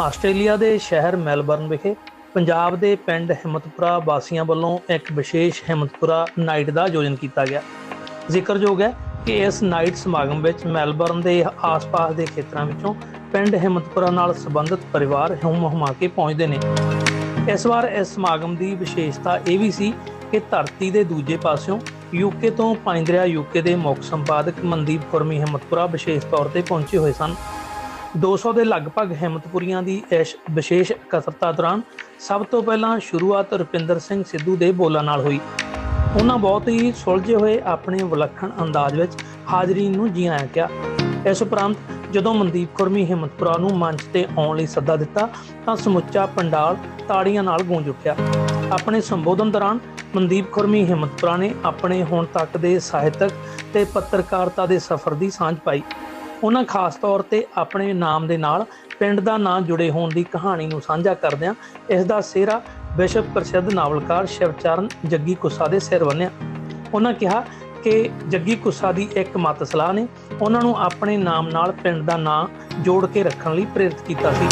Australia ਦੇ ਸ਼ਹਿਰ Melbourne ਵਿਖੇ ਪੰਜਾਬ ਦੇ ਪਿੰਡ ਹਿੰਮਤਪੁਰਾ ਵਾਸੀਆਂ ਵੱਲੋਂ ਇੱਕ ਵਿਸ਼ੇਸ਼ ਹਿੰਮਤਪੁਰਾ ਨਾਈਟ ਦਾ ਆਯੋਜਨ ਕੀਤਾ ਗਿਆ। ਜ਼ਿਕਰਯੋਗ ਹੈ ਕਿ ਇਸ ਨਾਈਟ ਸਮਾਗਮ ਵਿੱਚ ਮੈਲਬਰਨ ਦੇ ਆਸ-ਪਾਸ ਦੇ ਖੇਤਰਾਂ ਵਿੱਚੋਂ ਪਿੰਡ ਹਿੰਮਤਪੁਰਾ ਨਾਲ ਸੰਬੰਧਿਤ ਪਰਿਵਾਰ ਹੁਮ ਹੁਮਾ ਕੇ ਪਹੁੰਚਦੇ ਨੇ। ਇਸ ਵਾਰ ਇਸ ਸਮਾਗਮ ਦੀ ਵਿਸ਼ੇਸ਼ਤਾ ਇਹ ਵੀ ਸੀ ਕਿ ਧਰਤੀ ਦੇ ਦੂਜੇ ਪਾਸਿਓਂ ਯੂਕੇ ਤੋਂ ਪਾਇੰਦਰਿਆ ਯੂਕੇ ਦੇ ਮੁੱਖ ਸੰਪਾਦਕ ਮਨਦੀਪ ਖੁਰਮੀ ਹਿੰਮਤਪੁਰਾ ਵਿਸ਼ੇਸ਼ ਤੌਰ ਤੇ ਪਹੁੰਚੇ ਹੋਏ ਸਨ। 200 ਦੇ ਲਗਭਗ ਹਿੰਮਤਪੁਰੀਆਂ ਦੀ ਇਸ ਵਿਸ਼ੇਸ਼ ਇਕੱਤਰਤਾ ਦੌਰਾਨ ਸਭ ਤੋਂ ਪਹਿਲਾਂ ਸ਼ੁਰੂਆਤ ਰੁਪਿੰਦਰ ਸਿੰਘ ਸਿੱਧੂ ਦੇ ਬੋਲਾਂ ਨਾਲ ਹੋਈ। ਉਹਨਾਂ ਬਹੁਤ ਹੀ ਸੁਲਝੇ ਹੋਏ ਆਪਣੇ ਵਿਲੱਖਣ ਅੰਦਾਜ਼ ਵਿੱਚ ਹਾਜ਼ਰੀਨ ਨੂੰ ਜੀ ਆਇਆਂ ਕਿਹਾ। ਇਸ ਉਪਰੰਤ ਜਦੋਂ ਮਨਦੀਪ ਕੁਰਮੀ ਹਿੰਮਤਪੁਰਾ ਨੂੰ ਮੰਚ ਤੇ ਆਉਣ ਲਈ ਸੱਦਾ ਦਿੱਤਾ, ਤਾਂ ਸਮੁੱਚਾ ਪੰਡਾਲ ਤਾੜੀਆਂ ਨਾਲ ਗੂੰਜ ਉੱਠਿਆ। ਆਪਣੇ ਸੰਬੋਧਨ ਦੌਰਾਨ ਮਨਦੀਪ ਖੁਰਮੀ ਹਿੰਮਤਪੁਰਾ ਨੇ ਆਪਣੇ ਹੁਣ ਤੱਕ ਦੇ ਸਾਹਿਤਕ ਤੇ ਪੱਤਰਕਾਰਤਾ ਦੇ ਸਫ਼ਰ ਦੀ ਸਾਂਝ ਪਾਈ। ਉਹਨਾਂ ਖਾਸ ਤੌਰ ਤੇ ਆਪਣੇ ਨਾਮ ਦੇ ਨਾਲ ਪਿੰਡ ਦਾ ਨਾਂ ਜੁੜੇ ਹੋਣ ਦੀ ਕਹਾਣੀ ਨੂੰ ਸਾਂਝਾ ਕਰਦਿਆਂ ਇਸ ਦਾ ਸਿਹਰਾ ਵਿਸ਼ਵ ਪ੍ਰਸਿੱਧ ਨਾਵਲਕਾਰ ਸ਼ਿਵਚਰਨ ਜੱਗੀ ਕੁੱਸਾ ਦੇ ਸਿਰ ਬੰਨਿਆ। ਉਹਨਾਂ ਕਿਹਾ ਕਿ ਜੱਗੀ ਕੁੱਸਾ ਦੀ ਇੱਕ ਮਤ ਸਲਾਹ ਨੇ, ਉਹਨਾਂ ਨੂੰ ਆਪਣੇ ਨਾਮ ਨਾਲ ਪਿੰਡ ਦਾ ਨਾਂ ਜੋੜ ਕੇ ਰੱਖਣ ਲਈ ਪ੍ਰੇਰਿਤ ਕੀਤਾ ਸੀ।